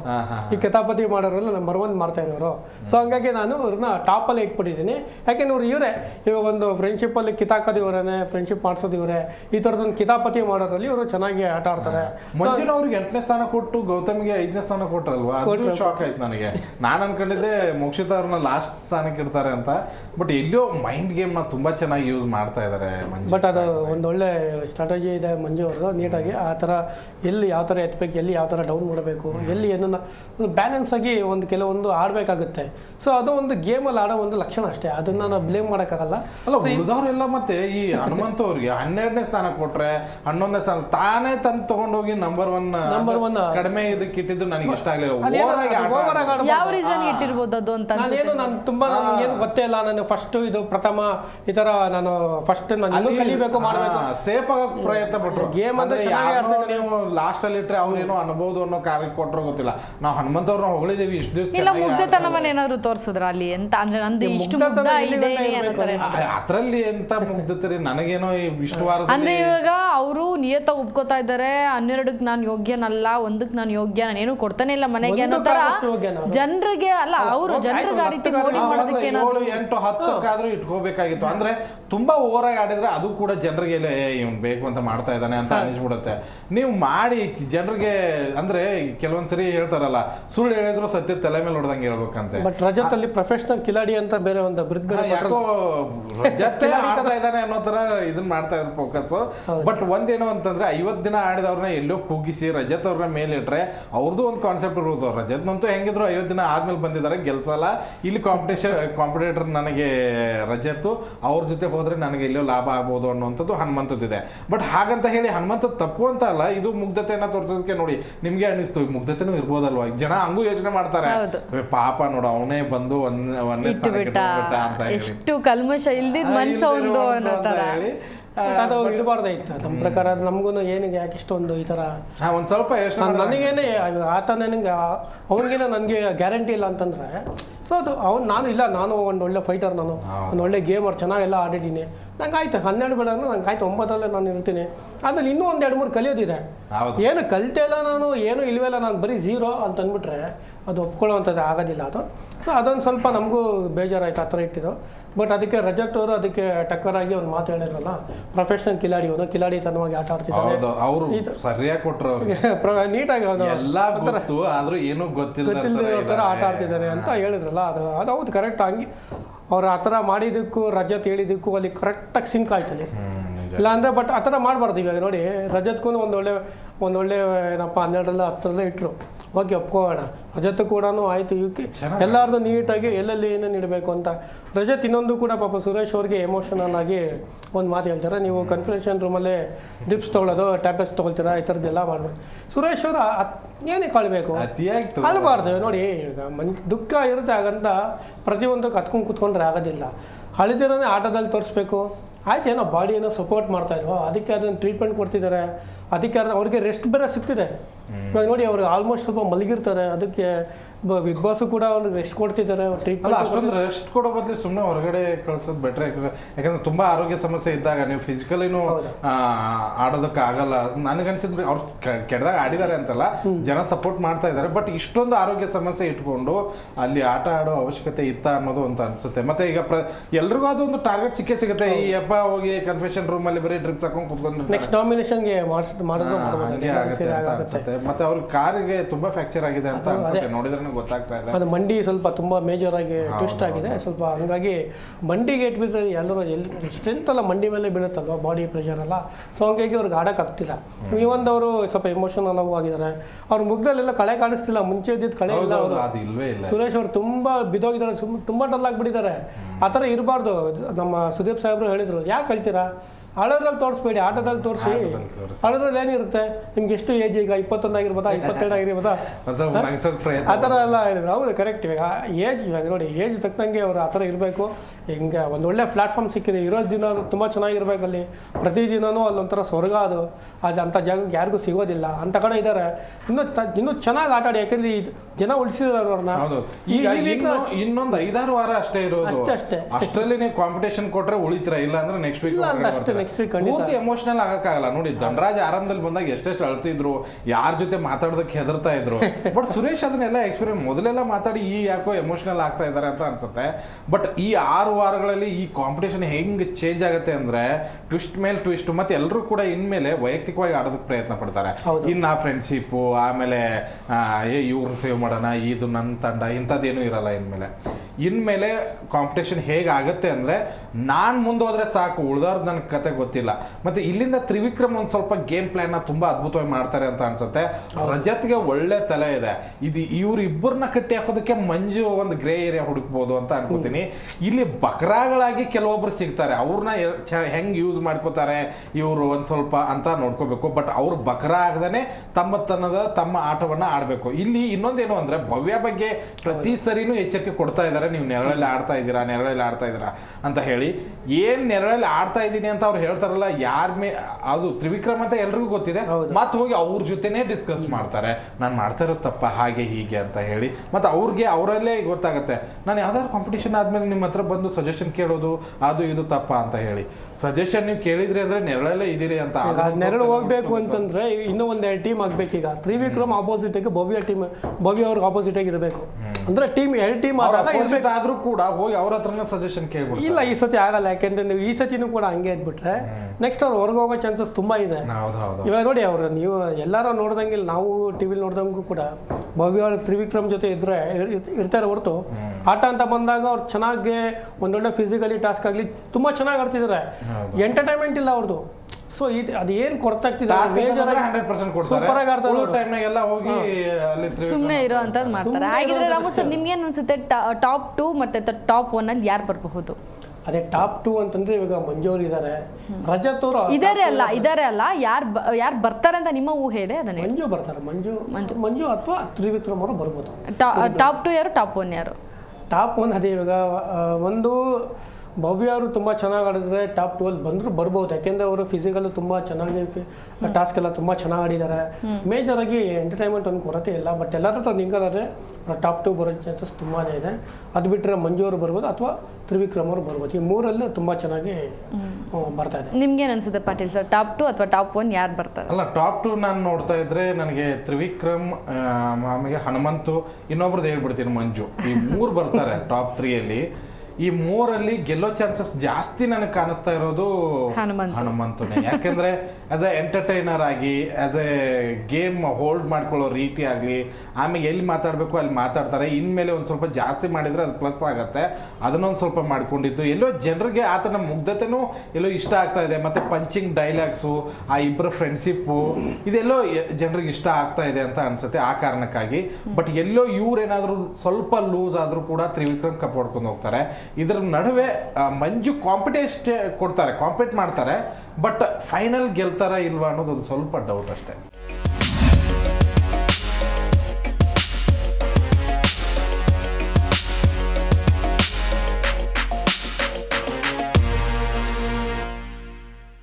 ಈ ಕಿತಾಪತಿ ಮಾಡೋರೆಲ್ಲ ನಂಬರ್ ಒನ್ ಮಾಡ್ತಾ ಇರೋರು. ಸೊ ಹಂಗಾಗಿ ನಾನು ಇವ್ರನ್ನ ಟಾಪ್ ಅಲ್ಲಿ ಇಟ್ಬಿಟ್ಟಿದ್ದೀನಿ. ಯಾಕೆಂದ್ರೆ ಇವ್ರು ಇವರೇ. ಇವಾಗ ಒಂದು ಫ್ರೆಂಡ್ಶಿಪ್ ಅಲ್ಲಿ ಕಿತಾಕೋದು ಇವರೇ ಫ್ರೆಂಡ್ಶಿಪ್ ಮಾಡ್ಸೋದು ಇವರೇ. ಈ ಥರದೊಂದು ಕಿತಾಪತಿ ಮಾಡೋರಲ್ಲಿ ಇವರು ಚೆನ್ನಾಗಿ ಆಟ ಆಡ್ತಾರೆ. ಮಂಜುನ ಅವ್ರಿಗೆ ಎಂಟನೇ ಸ್ಥಾನ ಕೊಟ್ಟು ಗೌತಮ್ಗೆ ಐದನೇ ಸ್ಥಾನ ಕೊಟ್ರಲ್ವಾ? ಶಾಕ್ ಆಯ್ತು ನನಗೆ. ನಾನು ಅನ್ಕೊಂಡಿದ್ದೆ ಮೋಕ್ಷಿತ ಅವ್ರನ್ನ ಲಾಸ್ಟ್ ಸ್ಥಾನಕ್ಕೆ ಇಡ್ತಾರೆ ಅಂತ. ಬಟ್ ಎಲ್ಲೋ ಮೈಂಡ್ ಗೇಮ್ನ ತುಂಬಾ ಚೆನ್ನಾಗಿ ಯೂಸ್ ಮಾಡ್ತಾ ಇದ್ದಾರೆ ಮಂಜು ಬಟ್ ಅದು ಒಂದು ಒಳ್ಳೆ ಸ್ಟ್ರಾಟಜಿ ಇದೆ ಮಂಜು ಅವ್ರದ್ದು ನೀಟಾಗಿ ಆ ಥರ ಎಲ್ಲಿ ಯಾವ ಥರ ಎತ್ತಬೇಕು ಎಲ್ಲಿ ಯಾವ ಥರ ಡೌನ್ ಮಾಡಬೇಕು ಎಲ್ಲಿ ಏನನ್ನ ಒಂದು ಬ್ಯಾಲೆನ್ಸ್ ಆಗಿ ಒಂದು ಕೆಲವೊಂದು ಆಡಬೇಕಾಗುತ್ತೆ. ಸೊ ಅದು ಒಂದು ಗೇಮಲ್ಲಿ ಆಡೋ ಒಂದು ಲಕ್ಷಣ ಅಷ್ಟೇ. ಅದನ್ನ ನಾವು ಬ್ಲೇಮ್ ಮಾಡೋಕ್ಕಾಗಲ್ಲ. ಅಲ್ಲ ಉಳಿದವರೆಲ್ಲ ಮತ್ತೆ ಈ ಹನುಮಂತ ಅವ್ರಿಗೆ ಹನ್ನೆರಡನೇ ಸ್ಥಾನ ಕೊಟ್ರೆ ಹನ್ನೊಂದನೇ ಸ್ಥಾನ ತಾನೇ ತಂದು ತಗೊಂಡೋಗಿ ನಂಬರ್ ಒನ್ ನಂಬರ್ ಒನ್ ಕಡಿಮೆ ಇದಕ್ಕೆ ಇಟ್ಟಿದ್ದು ನನಗೆ ಇಷ್ಟ ಆಗಲಿಲ್ಲ. ಯಾವ ರೀಸನ್ ಅದು ಅಂತ ನಾನೇನು ನಾನು ತುಂಬಾ ನನಗೇನು ಗೊತ್ತೇ ಇಲ್ಲ ನಾನು ಫಸ್ಟ್ ಇದು ಪ್ರಥಮ ಈ ತರ ನಾನು ಫಸ್ಟ್ ನಾನು ಇನ್ನೂ ಕಲಿಬೇಕು ಮಾಡಬೇಕು. ಸೇಫ್ ಆಗಕ್ಕೆ ಪ್ರಯತ್ನ ಪಟ್ರು. ಗೇಮ್ ಅಂದ್ರೆ ಚೆನ್ನಾಗಿ ಯಾರ್ನೋ ನೀವು ಲಾಸ್ಟ್ ಅಲ್ಲಿ ಇಟ್ರೆ ಅವ್ರು ಏನೋ ಅನ್ಬೋದು ಅನ್ನೋ ಕಾರ್ಯ ಕೊಟ್ರೋ ಗೊತ್ತಿಲ್ಲ. ನಾವು ಹನುಮಂತ ಅವ್ರನ್ನ ಹೊಗಳಿದೀವಿ ಇಷ್ಟು ದಿವಸ ಇಲ್ಲ ಮುಗ್ಧತನವನ್ನ ಏನಾದ್ರು ತೋರ್ಸಿದ್ರ ಅಲ್ಲಿ? ಅಂತ ಅಂದ್ರೆ ನಂದು ಇಷ್ಟು ಮುಗ್ಧತನ ಮುಗ್ಧ ಎಲ್ಲಿ ಇದೆ ಅನ್ನೋ ಏನಾದ್ರು. ಅದ್ರಲ್ಲಿ ಎಂತ ಮುಗ್ಧತೆ ರೀ ನನಗೇನೋ ಈ ಇಷ್ಟು ವಾರ ಅಂದ್ರೆ ಇವಾಗ ಅವರು ನಿಯತ ಒಪ್ಕೋತಾ ಇದ್ದಾರೆ ಹನ್ನೆರಡಕ್ಕೆ ನಾನು ಯೋಗ್ಯನಲ್ಲ ಒಂದಕ್ಕೆ ನಾನು ಯೋಗ್ಯ ನಾನೇನು ಕೊಡ್ತಾನೆ ಇಲ್ಲ ಮನೆಗೆ ಅನ್ನೋ ತರ ಒಂದಕ್ಕೆ ಯೋಗ್ಯನಾ ಅವ್ರು? ಜನರಿಗೆ ಅಲ್ಲ ಅವರು ಜನರಿಗೆ ಆ ರೀತಿ ಮೋಡಿ ಮಾಡೋದಕ್ಕೆ ಏನಾದ್ರು ಏಳು ಎಂಟು ಹತ್ತಕ್ಕಾದ್ರೂ ಇಟ್ಕೋಬೇಕಾಗಿತ್ತು. ಅಂದ್ರೆ ತುಂಬಾ ಓವರ್ ಆಗಿ ಆಡಿದ್ರೆ ಅದು ಕೂಡ ಜನರಿಗೆ ಇವ್ನು ಬೇಕು ಅಂತ ಮಾಡ್ತಾ ಇದ್ದಾನೆ ಅಂತ ಅನಿಸ್ಬಿಡುತ್ತೆ. ನೀವು ಮಾಡಿ ಜನರಿಗೆ ಅಂದ್ರೆ ಕೆಲವೊಂದ್ಸರಿ ಹೇಳ್ತಾರಲ್ಲ ಸುಳ್ಳು ಹೇಳಿದ್ರು ಸತ್ಯ ತಲೆ ಮೇಲೆ ಹೊಡೆದಂಗೆ ಹೇಳ್ಬೇಕಂತೆ. ಬಟ್ ರಜತ್ ಅಲ್ಲಿ ಪ್ರೊಫೆಷನಲ್ ಕಿಲಾಡಿ ಅಂತ ಬೇರೆ ಒಂದು ಬಿರುದು ಬೇರೆ ಯಾಕೋ ರಜತೆ ಆಡ್ತಾ ಇದ್ದಾನೆ ಅನ್ನೋ ತರ ಇದನ್ನ ಮಾಡ್ತಾ ಇದ್ರು ಫೋಕಸ್ ಬಟ್ ಒಂದೇನು ಅಂತಂದ್ರೆ ಐವತ್ ದಿನ ಆಡಿದವ್ರನ್ನ ಎಲ್ಲೋ ಕುಗ್ಗಿಸಿ ರಜತ್ ಅವ್ರನ್ನ ಮೇಲಿಟ್ರೆ ಅವ್ರದ್ದು ಒಂದು ಕಾನ್ಸೆಪ್ಟ್ ಇರೋದು. ರಜತ್ನಂತೂ ಹೆಂಗಿದ್ರು ಐವತ್ ದಿನ ಆದ್ಮೇಲೆ ಬಂದಿದ್ದಾರೆ. ಗೆಲ್ಸಲ್ಲ. ಇಲ್ಲಿ ಕಾಂಪಿಟೇಷನ್ ಕಾಂಪಿಟೇಟರ್ ನನಗೆ ರಜೆತ್ತು ಅವ್ರ ಜೊತೆ ಹೋದರೆ ನನಗೆ ಇಲ್ಲೋ ಲಾಭ ಆಗ್ಬೋದು ಅನ್ನುವಂಥದ್ದು ಹನುಮಂತದ್ದಿದೆ. ಬಟ್ ಹಾಗಂತ ಹೇಳಿ ಹನುಮಂತ ತಪ್ಪು ಅಂತ ಅಲ್ಲ ಇದು ಮುಗ್ಧತೆಯನ್ನು ತೋರಿಸೋದಕ್ಕೆ ನೋಡಿ ನಿಮಗೆ ಅನಿಸ್ತು ಮುಗ್ಧತೆನೂ ಇರ್ಬೋದಲ್ವಾ? ಜನ ಹಂಗೂ ಯೋಚನೆ ಮಾಡ್ತಾರೆ. ಪಾಪ ನೋಡು ಅವನೇ ಬಂದು ಒಂದು ಅಂತ ಹೇಳಿ. ಎಷ್ಟು ಕಲ್ಮಶ ಇಲ್ದಿದ್ ಮನ್ಸ ಒಂದು ಹೇಳಿ. ಅದು ನಮ್ಮ ಪ್ರಕಾರ ನಮಗೂ ಏನಿಗೆ ಯಾಕೆ ಇಷ್ಟೊಂದು ಈ ತರ? ಒಂದ್ ಸ್ವಲ್ಪ ನನಗೇನೆ ಆತ ನನಗೆ ಅವ್ನಿಗೇನೆ ನನಗೆ ಗ್ಯಾರಂಟಿ ಇಲ್ಲ ಅಂತಂದ್ರೆ ಸೊ ಅದು ಅವ್ನು ನಾನು ಇಲ್ಲ ನಾನು ಒಂದು ಒಳ್ಳೆ ಫೈಟರ್ ನಾನು ಒಂದು ಒಳ್ಳೆ ಗೇಮರ್ ಚೆನ್ನಾಗೆಲ್ಲ ಆಡಿದ್ದೀನಿ. ನಂಗೆ ಆಯ್ತು ಹನ್ನೆರಡು ಬೇಡ ಅಂದ್ರೆ ನಂಗೆ ಆಯ್ತು ಒಂಬತ್ತರಲ್ಲೇ ನಾನು ಇರ್ತೀನಿ. ಅದ್ರಲ್ಲಿ ಇನ್ನೂ ಒಂದು ಎರಡು ಮೂರು ಕಲಿಯೋದಿದೆ. ಏನು ಕಲಿತೆ ಇಲ್ಲ ನಾನು ಏನು ಇಲ್ವೇ ಇಲ್ಲ ನಾನು ಬರೀ ಝೀರೋ ಅಂತ ಅಂದ್ಬಿಟ್ರೆ ಅದು ಒಪ್ಕೊಳ್ಳೋವಂಥದ್ದು ಆಗೋದಿಲ್ಲ ಅದು. ಸೊ ಅದೊಂದು ಸ್ವಲ್ಪ ನಮಗೂ ಬೇಜಾರಾಯಿತು ಆ ಥರ ಇಟ್ಟಿದ್ದು. ಬಟ್ ಅದಕ್ಕೆ ರಜತ್ ಅವರು ಅದಕ್ಕೆ ಟಕ್ಕರಾಗಿ ಒಂದು ಮಾತು ಹೇಳಿರಲ್ಲ ಪ್ರೊಫೆಷನಲ್ ಕಿಲಾಡಿ ಅವನು ಕಿಲಾಡಿ ತನವಾಗಿ ಆಟ ಆಡ್ತಿದ್ದಾನೆ. ಅವರು ಸರಿಯಾಗಿ ಕೊಟ್ರು ಅವ್ರಿಗೆ ಪ್ರ- ನೀಟಾಗಿ ಅವನು ಎಲ್ಲ ಗೊತ್ತು ಆದ್ರೂ ಏನೂ ಗೊತ್ತಿಲ್ಲ ಗೊತ್ತಿಲ್ಲದೆ ಥರ ಆಟ ಆಡ್ತಿದ್ದಾನೆ ಅಂತ ಹೇಳಿದ್ರಲ್ಲ ಅದು ಅದು ಹೌದು ಕರೆಕ್ಟ್ ಹಂಗೆ ಅವ್ರು ಆ ಥರ ಮಾಡಿದ್ದಕ್ಕೂ ರಜತ್ ಹೇಳಿದ್ದಕ್ಕೂ ಅಲ್ಲಿ ಕರೆಕ್ಟಾಗಿ ಸಿಂಕ್ ಆಯ್ತು ಅಲ್ಲಿ ಇಲ್ಲ ಅಂದರೆ ಬಟ್ ಆ ಥರ ಮಾಡಬಾರ್ದು ಇವಾಗ ನೋಡಿ. ರಜತ್ಗೂ ಒಂದು ಒಳ್ಳೆ ಒಂದು ಒಳ್ಳೆ ಏನಪ್ಪ ಹನ್ನೆರಡರಲ್ಲ ಹತ್ತರಲ್ಲೇ ಇಟ್ಟರು ಓಕೆ ಒಪ್ಕೋಣ ರಜತ್ ಕೂಡ ಆಯಿತು ಇವಕ್ಕೆ ಎಲ್ಲಾರ್ದು ನೀಟಾಗಿ ಎಲ್ಲೆಲ್ಲಿ ಏನೇನು ಇಡಬೇಕು ಅಂತ. ರಜತ್ ಇನ್ನೊಂದು ಕೂಡ ಪಾಪ ಸುರೇಶ್ ಅವ್ರಿಗೆ ಎಮೋಷನಲ್ ಆಗಿ ಒಂದು ಮಾತು ಹೇಳ್ತಾರೆ. ನೀವು ಕನ್ಫ್ಯೂಷನ್ ರೂಮಲ್ಲೇ ಡ್ರಿಪ್ಸ್ ತೊಗೊಳ್ಳೋದು ಟ್ಯಾಬ್ಲೆಟ್ಸ್ ತೊಗೊಳ್ತೀರಾ ಈ ಥರದ್ದೆಲ್ಲ ಮಾಡಬೇಕು ಸುರೇಶ್ ಅವರು ಏನಕ್ಕೆ ಕಾಳ್ಬೇಕು ಅಳಬಾರ್ದು. ನೋಡಿ ಈಗ ಮನ್ ದುಃಖ ಇರುತ್ತೆ ಹಾಗಂತ ಪ್ರತಿಯೊಂದಕ್ಕೆ ಹತ್ಕೊಂಡು ಕೂತ್ಕೊಂಡ್ರೆ ಆಗೋದಿಲ್ಲ. ಹಳಿದಿರೋನೇ ಆಟದಲ್ಲಿ ತೋರಿಸ್ಬೇಕು. ಆಯ್ತು ಏನೋ ಬಾಡಿ ಏನೋ ಸಪೋರ್ಟ್ ಮಾಡ್ತಾ ಇದ್ವೋ ಅದಕ್ಕೆ ಅದನ್ನು ಟ್ರೀಟ್ಮೆಂಟ್ ಕೊಡ್ತಿದ್ದಾರೆ ಅದಕ್ಕೆ ಅವ್ರಿಗೆ ರೆಸ್ಟ್ ಬೇರೆ ಸಿಗ್ತಿದೆ. ಇವಾಗ ನೋಡಿ ಅವ್ರಿಗೆ ಆಲ್ಮೋಸ್ಟ್ ಸ್ವಲ್ಪ ಮಲಗಿರ್ತಾರೆ. ಅದಕ್ಕೆ ಬಿಗ್ ಬಾಸು ಕೂಡ ಅವ್ರಿಗೆ ರೆಸ್ಟ್ ಕೊಡ್ತಿದ್ದಾರೆ ಅಲ್ಲ ಅಷ್ಟೊಂದು ರೆಸ್ಟ್ ಕೊಡೋ ಬದಲು ಸುಮ್ಮನೆ ಹೊರಗಡೆ ಕಳ್ಸೋದು ಬೆಟ್ರೆ ಯಾಕಂದ್ರೆ ತುಂಬಾ ಆರೋಗ್ಯ ಸಮಸ್ಯೆ ಇದ್ದಾಗ ನೀವು ಫಿಸಿಕಲಿನೂ ಆಡೋದಕ್ಕೆ ಆಗಲ್ಲ. ನನಗನ್ಸಿದ್ರೆ ಅವ್ರು ಕೆಟ್ಟದಾಗ ಆಡಿದ್ದಾರೆ ಅಂತಲ್ಲ ಜನ ಸಪೋರ್ಟ್ ಮಾಡ್ತಾ ಇದ್ದಾರೆ ಬಟ್ ಇಷ್ಟೊಂದು ಆರೋಗ್ಯ ಸಮಸ್ಯೆ ಇಟ್ಕೊಂಡು ಅಲ್ಲಿ ಆಟ ಆಡೋ ಅವಶ್ಯಕತೆ ಇತ್ತ ಅನ್ನೋದು ಅಂತ ಅನ್ಸುತ್ತೆ. ಮತ್ತೆ ಈಗ ಪ್ರ ಎಲ್ರಿಗೂ ಒಂದು ಟಾರ್ಗೆಟ್ ಸಿಕ್ಕೇ ಸಿಗುತ್ತೆ. ಈ ಅಪ್ಪ ಹೋಗಿ ಕನ್ಫೆಷನ್ ರೂಮ್ ಅಲ್ಲಿ ಬರೀ ಡ್ರಿಂಕ್ ಹಾಕೊಂಡು ಕುತ್ಕೊಂಡು ನೆಕ್ಸ್ಟ್ ನಾಮಿನೇಷನ್ಗೆ ಮಾಡಿಸ್ ಮಾಡಿದ್ರು ಮಾಡೋದು ಮತ್ತೆ ಅವ್ರ ಕಾರಿಗೆ ತುಂಬಾ ಫ್ಯಾಕ್ಚರ್ ಆಗಿದೆ ಅಂತ ಅನ್ಸುತ್ತೆ. ನೋಡಿದ್ರೆ ಗೊತ್ತಾಗ್ತಾ ಇದೆ. ಅದು ಮಂಡಿ ಸ್ವಲ್ಪ ತುಂಬ ಮೇಜರ್ ಆಗಿ ಟ್ವಿಸ್ಟ್ ಆಗಿದೆ. ಸ್ವಲ್ಪ ಹಂಗಾಗಿ ಮಂಡಿ ಗೇಟ್ ಬಿದ್ದರೆ ಎಲ್ಲರೂ ಎಲ್ಲಿ ಸ್ಟ್ರೆಂತ್ ಎಲ್ಲ ಮಂಡಿ ಮೇಲೆ ಬೀಳುತ್ತಲ್ವ ಬಾಡಿ ಪ್ರೆಷರ್ ಎಲ್ಲ? ಸೊ ಹಂಗಾಗಿ ಅವ್ರಿಗೆ ಆಡೋಕ್ಕಾಗ್ತಿಲ್ಲ ಒಂದು ಅವರು ಸ್ವಲ್ಪ ಎಮೋಷನಲ್ ಆಗೂ ಆಗಿದ್ದಾರೆ. ಅವ್ರ ಮುಖದಲ್ಲೆಲ್ಲ ಕಳೆ ಕಾಣಿಸ್ತಿಲ್ಲ ಮುಂಚೆ ಇದ್ದಿದ್ದು ಕಳೆ ಇಲ್ಲ ಅವರು. ಸುರೇಶ್ ಅವರು ತುಂಬ ಬಿದ್ದೋಗಿದ್ದಾರೆ ಸುಮ್ ತುಂಬ ಡಲ್ ಆಗಿಬಿಟ್ಟಿದ್ದಾರೆ. ಆ ಥರ ಇರಬಾರ್ದು. ನಮ್ಮ ಸುದೀಪ್ ಸಾಹೇಬ್ರು ಹೇಳಿದರು ಯಾಕೆ ಹೇಳ್ತೀರಾ ಆಡೋದ್ರಲ್ಲಿ ತೋರಿಸ್ಬೇಡಿ ಆಟದಲ್ಲಿ ತೋರಿಸಿ. ಹಳದ್ರಲ್ಲಿ ಏನಿರುತ್ತೆ? ನಿಮ್ಗೆ ಎಷ್ಟು ಏಜ್ ಈಗ? ಇಪ್ಪತ್ತೊಂದು ಆಗಿರ್ಬೋದಾ? ಇಪ್ಪತ್ತೆರಡು ಆಗಿರ್ಬೋದಾ? ಆ ಥರ ಎಲ್ಲ ಹೇಳಿದ್ರು. ಹೌದು ಕರೆಕ್ಟ್ ಇವಾಗ ಏಜ್ ಇವಾಗ ನೋಡಿ ಏಜ್ ತಕ್ಕಂಗೆ ಅವ್ರು ಆ ಥರ ಇರಬೇಕು. ಹಿಂಗೆ ಒಂದು ಒಳ್ಳೆ ಪ್ಲಾಟ್ಫಾರ್ಮ್ ಸಿಕ್ಕಿದೆ. ಇರೋ ದಿನ ತುಂಬ ಚೆನ್ನಾಗಿರ್ಬೇಕು ಅಲ್ಲಿ. ಪ್ರತಿದಿನವೂ ಅಲ್ಲೊಂಥರ ಸ್ವರ್ಗ ಅದು. ಅದು ಅಂಥ ಜಾಗಕ್ಕೆ ಯಾರಿಗೂ ಸಿಗೋದಿಲ್ಲ. ಅಂತ ಕಡೆ ಇದ್ದಾರೆ ಇನ್ನೂ ಇನ್ನೂ ಚೆನ್ನಾಗಿ ಆಟ ಆಡಿ. ಯಾಕೆಂದ್ರೆ ಜನ ಉಳಿಸಿದ್ರು ಅವ್ರನ್ನ. ಇನ್ನೊಂದು ಐದಾರು ವಾರ ಅಷ್ಟೇ ಇರೋದು. ಅಷ್ಟೇ, ಅಷ್ಟೇ. ಅಷ್ಟರಲ್ಲಿ ನೀವು ಕಾಂಪಿಟೇಷನ್ ಕೊಟ್ಟರೆ ಉಳಿತೀರಾ? ಇಲ್ಲ ಅಂದ್ರೆ ನೆಕ್ಸ್ಟ್ ವೀಕ್ ಅಷ್ಟೇ, next ವೀಕ್ ಖಂಡಿತ. ಪೂರ್ತಿ ಎಮೋಷನಲ್ ಆಗಕ್ಕಾಗಲ್ಲ. ನೋಡಿ ಧನರಾಜ್ ಆರಂಭದಲ್ಲಿ ಬಂದಾಗ ಎಷ್ಟೆಷ್ಟು ಅಳ್ತಿದ್ರು ಯಾರ ಜೊತೆ ಮಾತಾಡೋದಕ್ಕೆ ಹೆದರ್ತಾ ಇದ್ರು. ಬಟ್ ಸುರೇಶ್ ಅದನ್ನೆಲ್ಲ ಎಕ್ಸ್ಪೀರಿಯನ್ಸ್ ಮೊದಲೆಲ್ಲ ಮಾತಾಡಿ ಈ ಯಾಕೋ ಎಮೋಷನಲ್ ಆಗ್ತಾ ಇದ್ದಾರೆ ಅಂತ ಅನ್ಸುತ್ತೆ. ಬಟ್ ಈ ಆರು ವಾರಗಳಲ್ಲಿ ಈ ಕಾಂಪಿಟೇಷನ್ ಹೆಂಗ್ ಚೇಂಜ್ ಆಗುತ್ತೆ ಅಂದ್ರೆ ಟ್ವಿಸ್ಟ್ ಮೇಲೆ ಟ್ವಿಸ್ಟ್ ಮತ್ತೆ ಎಲ್ಲರೂ ಕೂಡ ಇನ್ಮೇಲೆ ವೈಯಕ್ತಿಕವಾಗಿ ಆಡೋದಕ್ಕೆ ಪ್ರಯತ್ನ ಪಡ್ತಾರೆ. ಇನ್ನ ಫ್ರೆಂಡ್ಶಿಪ್ಪು ಆಮೇಲೆ ಆ, ಏ ಇವ್ರನ್ನ ಸೇವ್ ಮಾಡೋಣ ಇದು ನನ್ನ ತಂಡ ಇಂಥದ್ದೇನು ಇರಲ್ಲ ಇನ್ಮೇಲೆ. ಇನ್ಮೇಲೆ ಕಾಂಪಿಟೇಷನ್ ಹೇಗಾಗುತ್ತೆ ಅಂದ್ರೆ ನಾನು ಮುಂದೋದ್ರೆ ಸಾಕು ಉಳ್ದವ್ರದ್ದು ನನ್ನ ಕತೆ ಗೊತ್ತಿಲ್ಲ. ಮತ್ತು ಇಲ್ಲಿಂದ ತ್ರಿವಿಕ್ರಮ್ ಒಂದು ಸ್ವಲ್ಪ ಗೇಮ್ ಪ್ಲ್ಯಾನ್ನ ತುಂಬ ಅದ್ಭುತವಾಗಿ ಮಾಡ್ತಾರೆ ಅಂತ ಅನ್ಸುತ್ತೆ. ರಜತ್ಗೆ ಒಳ್ಳೆ ತಲೆ ಇದೆ. ಇದು ಇವ್ರಿಬ್ಬರನ್ನ ಕಟ್ಟಿ ಹಾಕೋದಕ್ಕೆ ಮಂಜು ಒಂದು ಗ್ರೇ ಏರಿಯಾ ಹುಡುಕ್ಬೋದು ಅಂತ ಅನ್ಕೋತೀನಿ. ಇಲ್ಲಿ ಬಕ್ರಾಗಳಾಗಿ ಕೆಲವೊಬ್ರು ಸಿಗ್ತಾರೆ. ಅವ್ರನ್ನ ಹೆಂಗೆ ಯೂಸ್ ಮಾಡ್ಕೋತಾರೆ ಇವರು ಒಂದು ಸ್ವಲ್ಪ ಅಂತ ನೋಡ್ಕೋಬೇಕು. ಬಟ್ ಅವ್ರು ಬಕರ ಆಗದೇ ತಮ್ಮ ತನ್ನದ ತಮ್ಮ ಆಟವನ್ನು ಆಡಬೇಕು. ಇಲ್ಲಿ ಇನ್ನೊಂದೇನು ಅಂದರೆ ಭವ್ಯ ಬಗ್ಗೆ ಪ್ರತಿ ಸರಿನೂ ಎಚ್ಚರಿಕೆ ಕೊಡ್ತಾ ಇದ್ದಾರೆ. ನೀವು ನೆರಳಲ್ಲಿ ಆಡ್ತಾ ಇದ್ದೀರಾ, ನೆರಳಲ್ಲಿ ಆಡ್ತಾ ಇದ್ದೀರಾ ಅಂತ ಹೇಳಿ. ಏನು ನೆರಳಲ್ಲಿ ಆಡ್ತಾ ಇದ್ದೀನಿ ಅಂತ ಅವ್ರು ಹೇಳ್ತಾರಲ್ಲ ಯಾರ ಮೇ ಅದು ತ್ರಿವಿಕ್ರಮ್ ಅಂತ ಎಲ್ರಿಗೂ ಗೊತ್ತಿದೆ. ಮತ್ತೆ ಹೋಗಿ ಅವ್ರ ಜೊತೆನೇ ಡಿಸ್ಕಸ್ ಮಾಡ್ತಾರೆ. ನಾನು ಮಾಡ್ತಾ ಇರೋ ತಪ್ಪ ಹಾಗೆ ಹೀಗೆ ಅಂತ ಹೇಳಿ. ಮತ್ತು ಅವ್ರಿಗೆ ಅವರಲ್ಲೇ ಗೊತ್ತಾಗುತ್ತೆ. ನಾನು ಯಾವ್ದಾದ್ರು ಕಾಂಪಿಟೇಷನ್ ಆದ್ಮೇಲೆ ನಿಮ್ಮ ಹತ್ರ ಬಂದು ಸಜೆಷನ್ ಕೇಳೋದು ಅದು ಇದು ತಪ್ಪ ಅಂತ ಹೇಳಿ. ಸಜೆಷನ್ ನೀವು ಕೇಳಿದ್ರಿ ಅಂದ್ರೆ ನೆರಳಲ್ಲೇ ಇದೀರಿ ಅಂತ. ನೆರಳು ಹೋಗ್ಬೇಕು ಅಂತಂದ್ರೆ ಇನ್ನೂ ಒಂದೆರಡು ಟೀಮ್ ಆಗ್ಬೇಕೀಗ. ತ್ರಿವಿಕ್ರಮ್ ಆಪೋಸಿಟ್ ಆಗಿ ಭವ್ಯ ಟೀಮ್ ಭವ್ಯ ಅವ್ರಿಗೆ ಆಪೋಸಿಟ್ ಆಗಿ ಇರಬೇಕು. ಅಂದ್ರೆ ಟೀಮ್ ಎರಡು ಟೀಮ್ ಆದ್ರೂ ಕೂಡ ಹೋಗಿ ಅವ್ರ ಹತ್ರನೇ ಸಜೆಷನ್ ಕೇಳ್ಬೋದು ಇಲ್ಲ ಈ ಸತಿ ಆಗಲ್ಲ. ಯಾಕೆಂದ್ರೆ ನೀವು ಈ ಸತಿನೂ ಕೂಡ ಹಂಗೆ ಅಂದ್ಬಿಟ್ರೆ ನೆಕ್ಸ್ಟ್ ಅವ್ರು ಹೊರಗೆ ಹೋಗೋ ಚಾನ್ಸಸ್ ತುಂಬಾ ಇದೆ. ಹೌದು ಹೌದು ಇವಾಗ ನೋಡಿ ಅವರು ನೀವು ಎಲ್ಲಾರು ನೋಡ್ದಂಗೆ ನಾವು ಟಿವಿಲಿ ನೋಡ್ದಂಗೂ ಕೂಡ ಭವ್ಯ ಅವ್ರು ತ್ರಿವಿಕ್ರಮ್ ಜೊತೆ ಇದ್ರೆ ಇರ್- ಇರ್ತಾರೆ ಹೊರತು. ಆಟ ಅಂತ ಬಂದಾಗ ಅವ್ರು ಚೆನ್ನಾಗಿ ಒಂದೊಳ್ಳೆ ಫಿಸಿಕಲಿ ಟಾಸ್ಕ್ ಆಗಲಿ ತುಂಬಾ ಚೆನ್ನಾಗಿ ಆಡ್ತಿದ್ದಾರೆ ಎಂಟರ್ಟೈನ್ಮೆಂಟ್ ಇಲ್ಲ ಅವ್ರದ್ದು ಸೊ ಇದು ಅದು ಏನು ಕೊರತಾಗ್ತಿದೆ ಸೂಪರ್ ಆಗಿ ಆಡ್ತಾರೆ ಹೋಗಿ ಅಲ್ಲಿ ತ್ರಿವಿಕ್ರಮ್ ಸುಮ್ಮನೆ ಇರೋ ಅಂತ ಮಾಡ್ತಾರೆ. ಸುಮ್ನೆ ಹಾಗಿದ್ರೆ ರಾಮು ಸರ್ ನಿಮ್ಗೇನು ಅನ್ಸುತ್ತೆ? ಟಾಪ್ ಟೂ ಮತ್ತೆ ಟಾಪ್ ಒನ್ ಅಲ್ಲಿ ಯಾರು ಬರಬಹುದು? ಅದೇ ಟಾಪ್ ಟೂ ಅಂತಂದ್ರೆ ಇವಾಗ ಮಂಜು ಅವ್ರು ಇದ್ದಾರೆ ರಜತ್ ಅವರು ಇದಾರೆ ಅಲ್ಲ ಇದಾರೆ ಅಲ್ಲ ಯಾರು ಯಾರು ಬರ್ತಾರೆ ಅಂತ ನಿಮ್ಮ ಊಹೆ ಇದೆ ಅದನ್ನೇ? ಮಂಜು ಬರ್ತಾರೆ ಮಂಜು ಮಂಜು. ಅಥವಾ ತ್ರಿವಿಕ್ರಮ್ ಅವರು ಬರ್ಬೋದು. ಟಾಪ್ ಟು ಯಾರು ಟಾಪ್ ಒನ್ ಯಾರು? ಟಾಪ್ ಒನ್ ಅದೇ ಇವಾಗ ಒಂದು ಭವ್ಯ ಅವರು ತುಂಬ ಚೆನ್ನಾಗಿ ಆಡಿದ್ರೆ ಟಾಪ್ ಟ್ವೆಲ್ ಬಂದರೂ ಬರ್ಬೋದು. ಯಾಕೆಂದ್ರೆ ಅವರು ಫಿಸಿಕಲ್ ತುಂಬ ಚೆನ್ನಾಗಿ ಟಾಸ್ಕ್ ಎಲ್ಲ ತುಂಬ ಚೆನ್ನಾಗಿ ಆಡಿದ್ದಾರೆ. ಮೇಜರ್ ಆಗಿ ಎಂಟರ್ಟೈನ್ಮೆಂಟ್ ಒಂದು ಕೊರತೆ ಇಲ್ಲ ಬಟ್ ಎಲ್ಲರ ಹತ್ರ ನಿಂಗಾದ್ರೆ ಟಾಪ್ ಟು ಬರೋ ಚಾನ್ಸಸ್ ತುಂಬಾ ಇದೆ. ಅದು ಬಿಟ್ಟರೆ ಮಂಜು ಅವರು ಬರ್ಬೋದು ಅಥವಾ ತ್ರಿವಿಕ್ರಮ್ ಅವರು ಬರ್ಬೋದು. ಈ ಮೂರಲ್ಲೂ ತುಂಬ ಚೆನ್ನಾಗಿ ಬರ್ತಾ ಇದೆ. ನಿಮ್ಗೆ ಅನ್ಸುತ್ತೆ ಪಾಟೀಲ್ ಸರ್? ಟಾಪ್ ಟು ಅಥವಾ ಟಾಪ್ ಒನ್ ಯಾರು ಬರ್ತಾರೆ? ಅಲ್ಲ ಟಾಪ್ ಟು ನಾನು ನೋಡ್ತಾ ಇದ್ರೆ ನನಗೆ ತ್ರಿವಿಕ್ರಮ್ ಆಮೇಲೆ ಹನುಮಂತು ಇನ್ನೊಬ್ರದ್ದು ಹೇಳ್ಬಿಡ್ತೀನಿ ಮಂಜು. ಈ ಮೂರು ಬರ್ತಾರೆ ಟಾಪ್ ತ್ರೀಯಲ್ಲಿ ಈ ಮೂರಲ್ಲಿ ಗೆಲ್ಲೋ ಚಾನ್ಸಸ್ ಜಾಸ್ತಿ ನನಗೆ ಕಾಣಿಸ್ತಾ ಇರೋದು ಹನುಮಂತು. ಹನುಮಂತನೇ. ಯಾಕೆಂದ್ರೆ ಆಸ್ ಎ ಎಂಟರ್ಟೈನರ್ ಆಗಿ ಆಸ್ ಎ ಗೇಮ್ ಹೋಲ್ಡ್ ಮಾಡ್ಕೊಳ್ಳೋ ರೀತಿ ಆಗಲಿ ಆಮೇಲೆ ಎಲ್ಲಿ ಮಾತಾಡಬೇಕು ಅಲ್ಲಿ ಮಾತಾಡ್ತಾರೆ. ಇನ್ಮೇಲೆ ಒಂದು ಸ್ವಲ್ಪ ಜಾಸ್ತಿ ಮಾಡಿದರೆ ಅದು ಪ್ಲಸ್ ಆಗುತ್ತೆ. ಅದನ್ನೊಂದು ಸ್ವಲ್ಪ ಮಾಡ್ಕೊಂಡಿದ್ದು. ಎಲ್ಲೋ ಜನರಿಗೆ ಆತನ ಮುಗ್ಧತೆನೂ ಎಲ್ಲೋ ಇಷ್ಟ ಆಗ್ತಾ ಇದೆ. ಮತ್ತು ಪಂಚಿಂಗ್ ಡೈಲಾಗ್ಸು ಆ ಇಬ್ಬರ ಫ್ರೆಂಡ್ಶಿಪ್ಪು ಇದೆಲ್ಲೋ ಜನರಿಗೆ ಇಷ್ಟ ಆಗ್ತಾ ಇದೆ ಅಂತ ಅನ್ಸುತ್ತೆ ಆ ಕಾರಣಕ್ಕಾಗಿ. ಬಟ್ ಎಲ್ಲೋ ಇವ್ರೇನಾದರೂ ಸ್ವಲ್ಪ ಲೂಸ್ ಆದರೂ ಕೂಡ ತ್ರಿವಿಕ್ರಮ್ ಕಪ್ ಹೊಡ್ಕೊಂಡು ಹೋಗ್ತಾರೆ. ಇದರ ನಡುವೆ ಮಂಜು ಕಾಂಪಿಟೇಸ್ಟ್ ಕೊಡ್ತಾರೆ ಕಾಂಪೀಟ್ ಮಾಡ್ತಾರೆ ಬಟ್ ಫೈನಲ್ ಗೆಲ್ತಾರ ಇಲ್ವಾ ಅನ್ನೋದು ಒಂದು ಸ್ವಲ್ಪ ಡೌಟ್ ಅಷ್ಟೇ.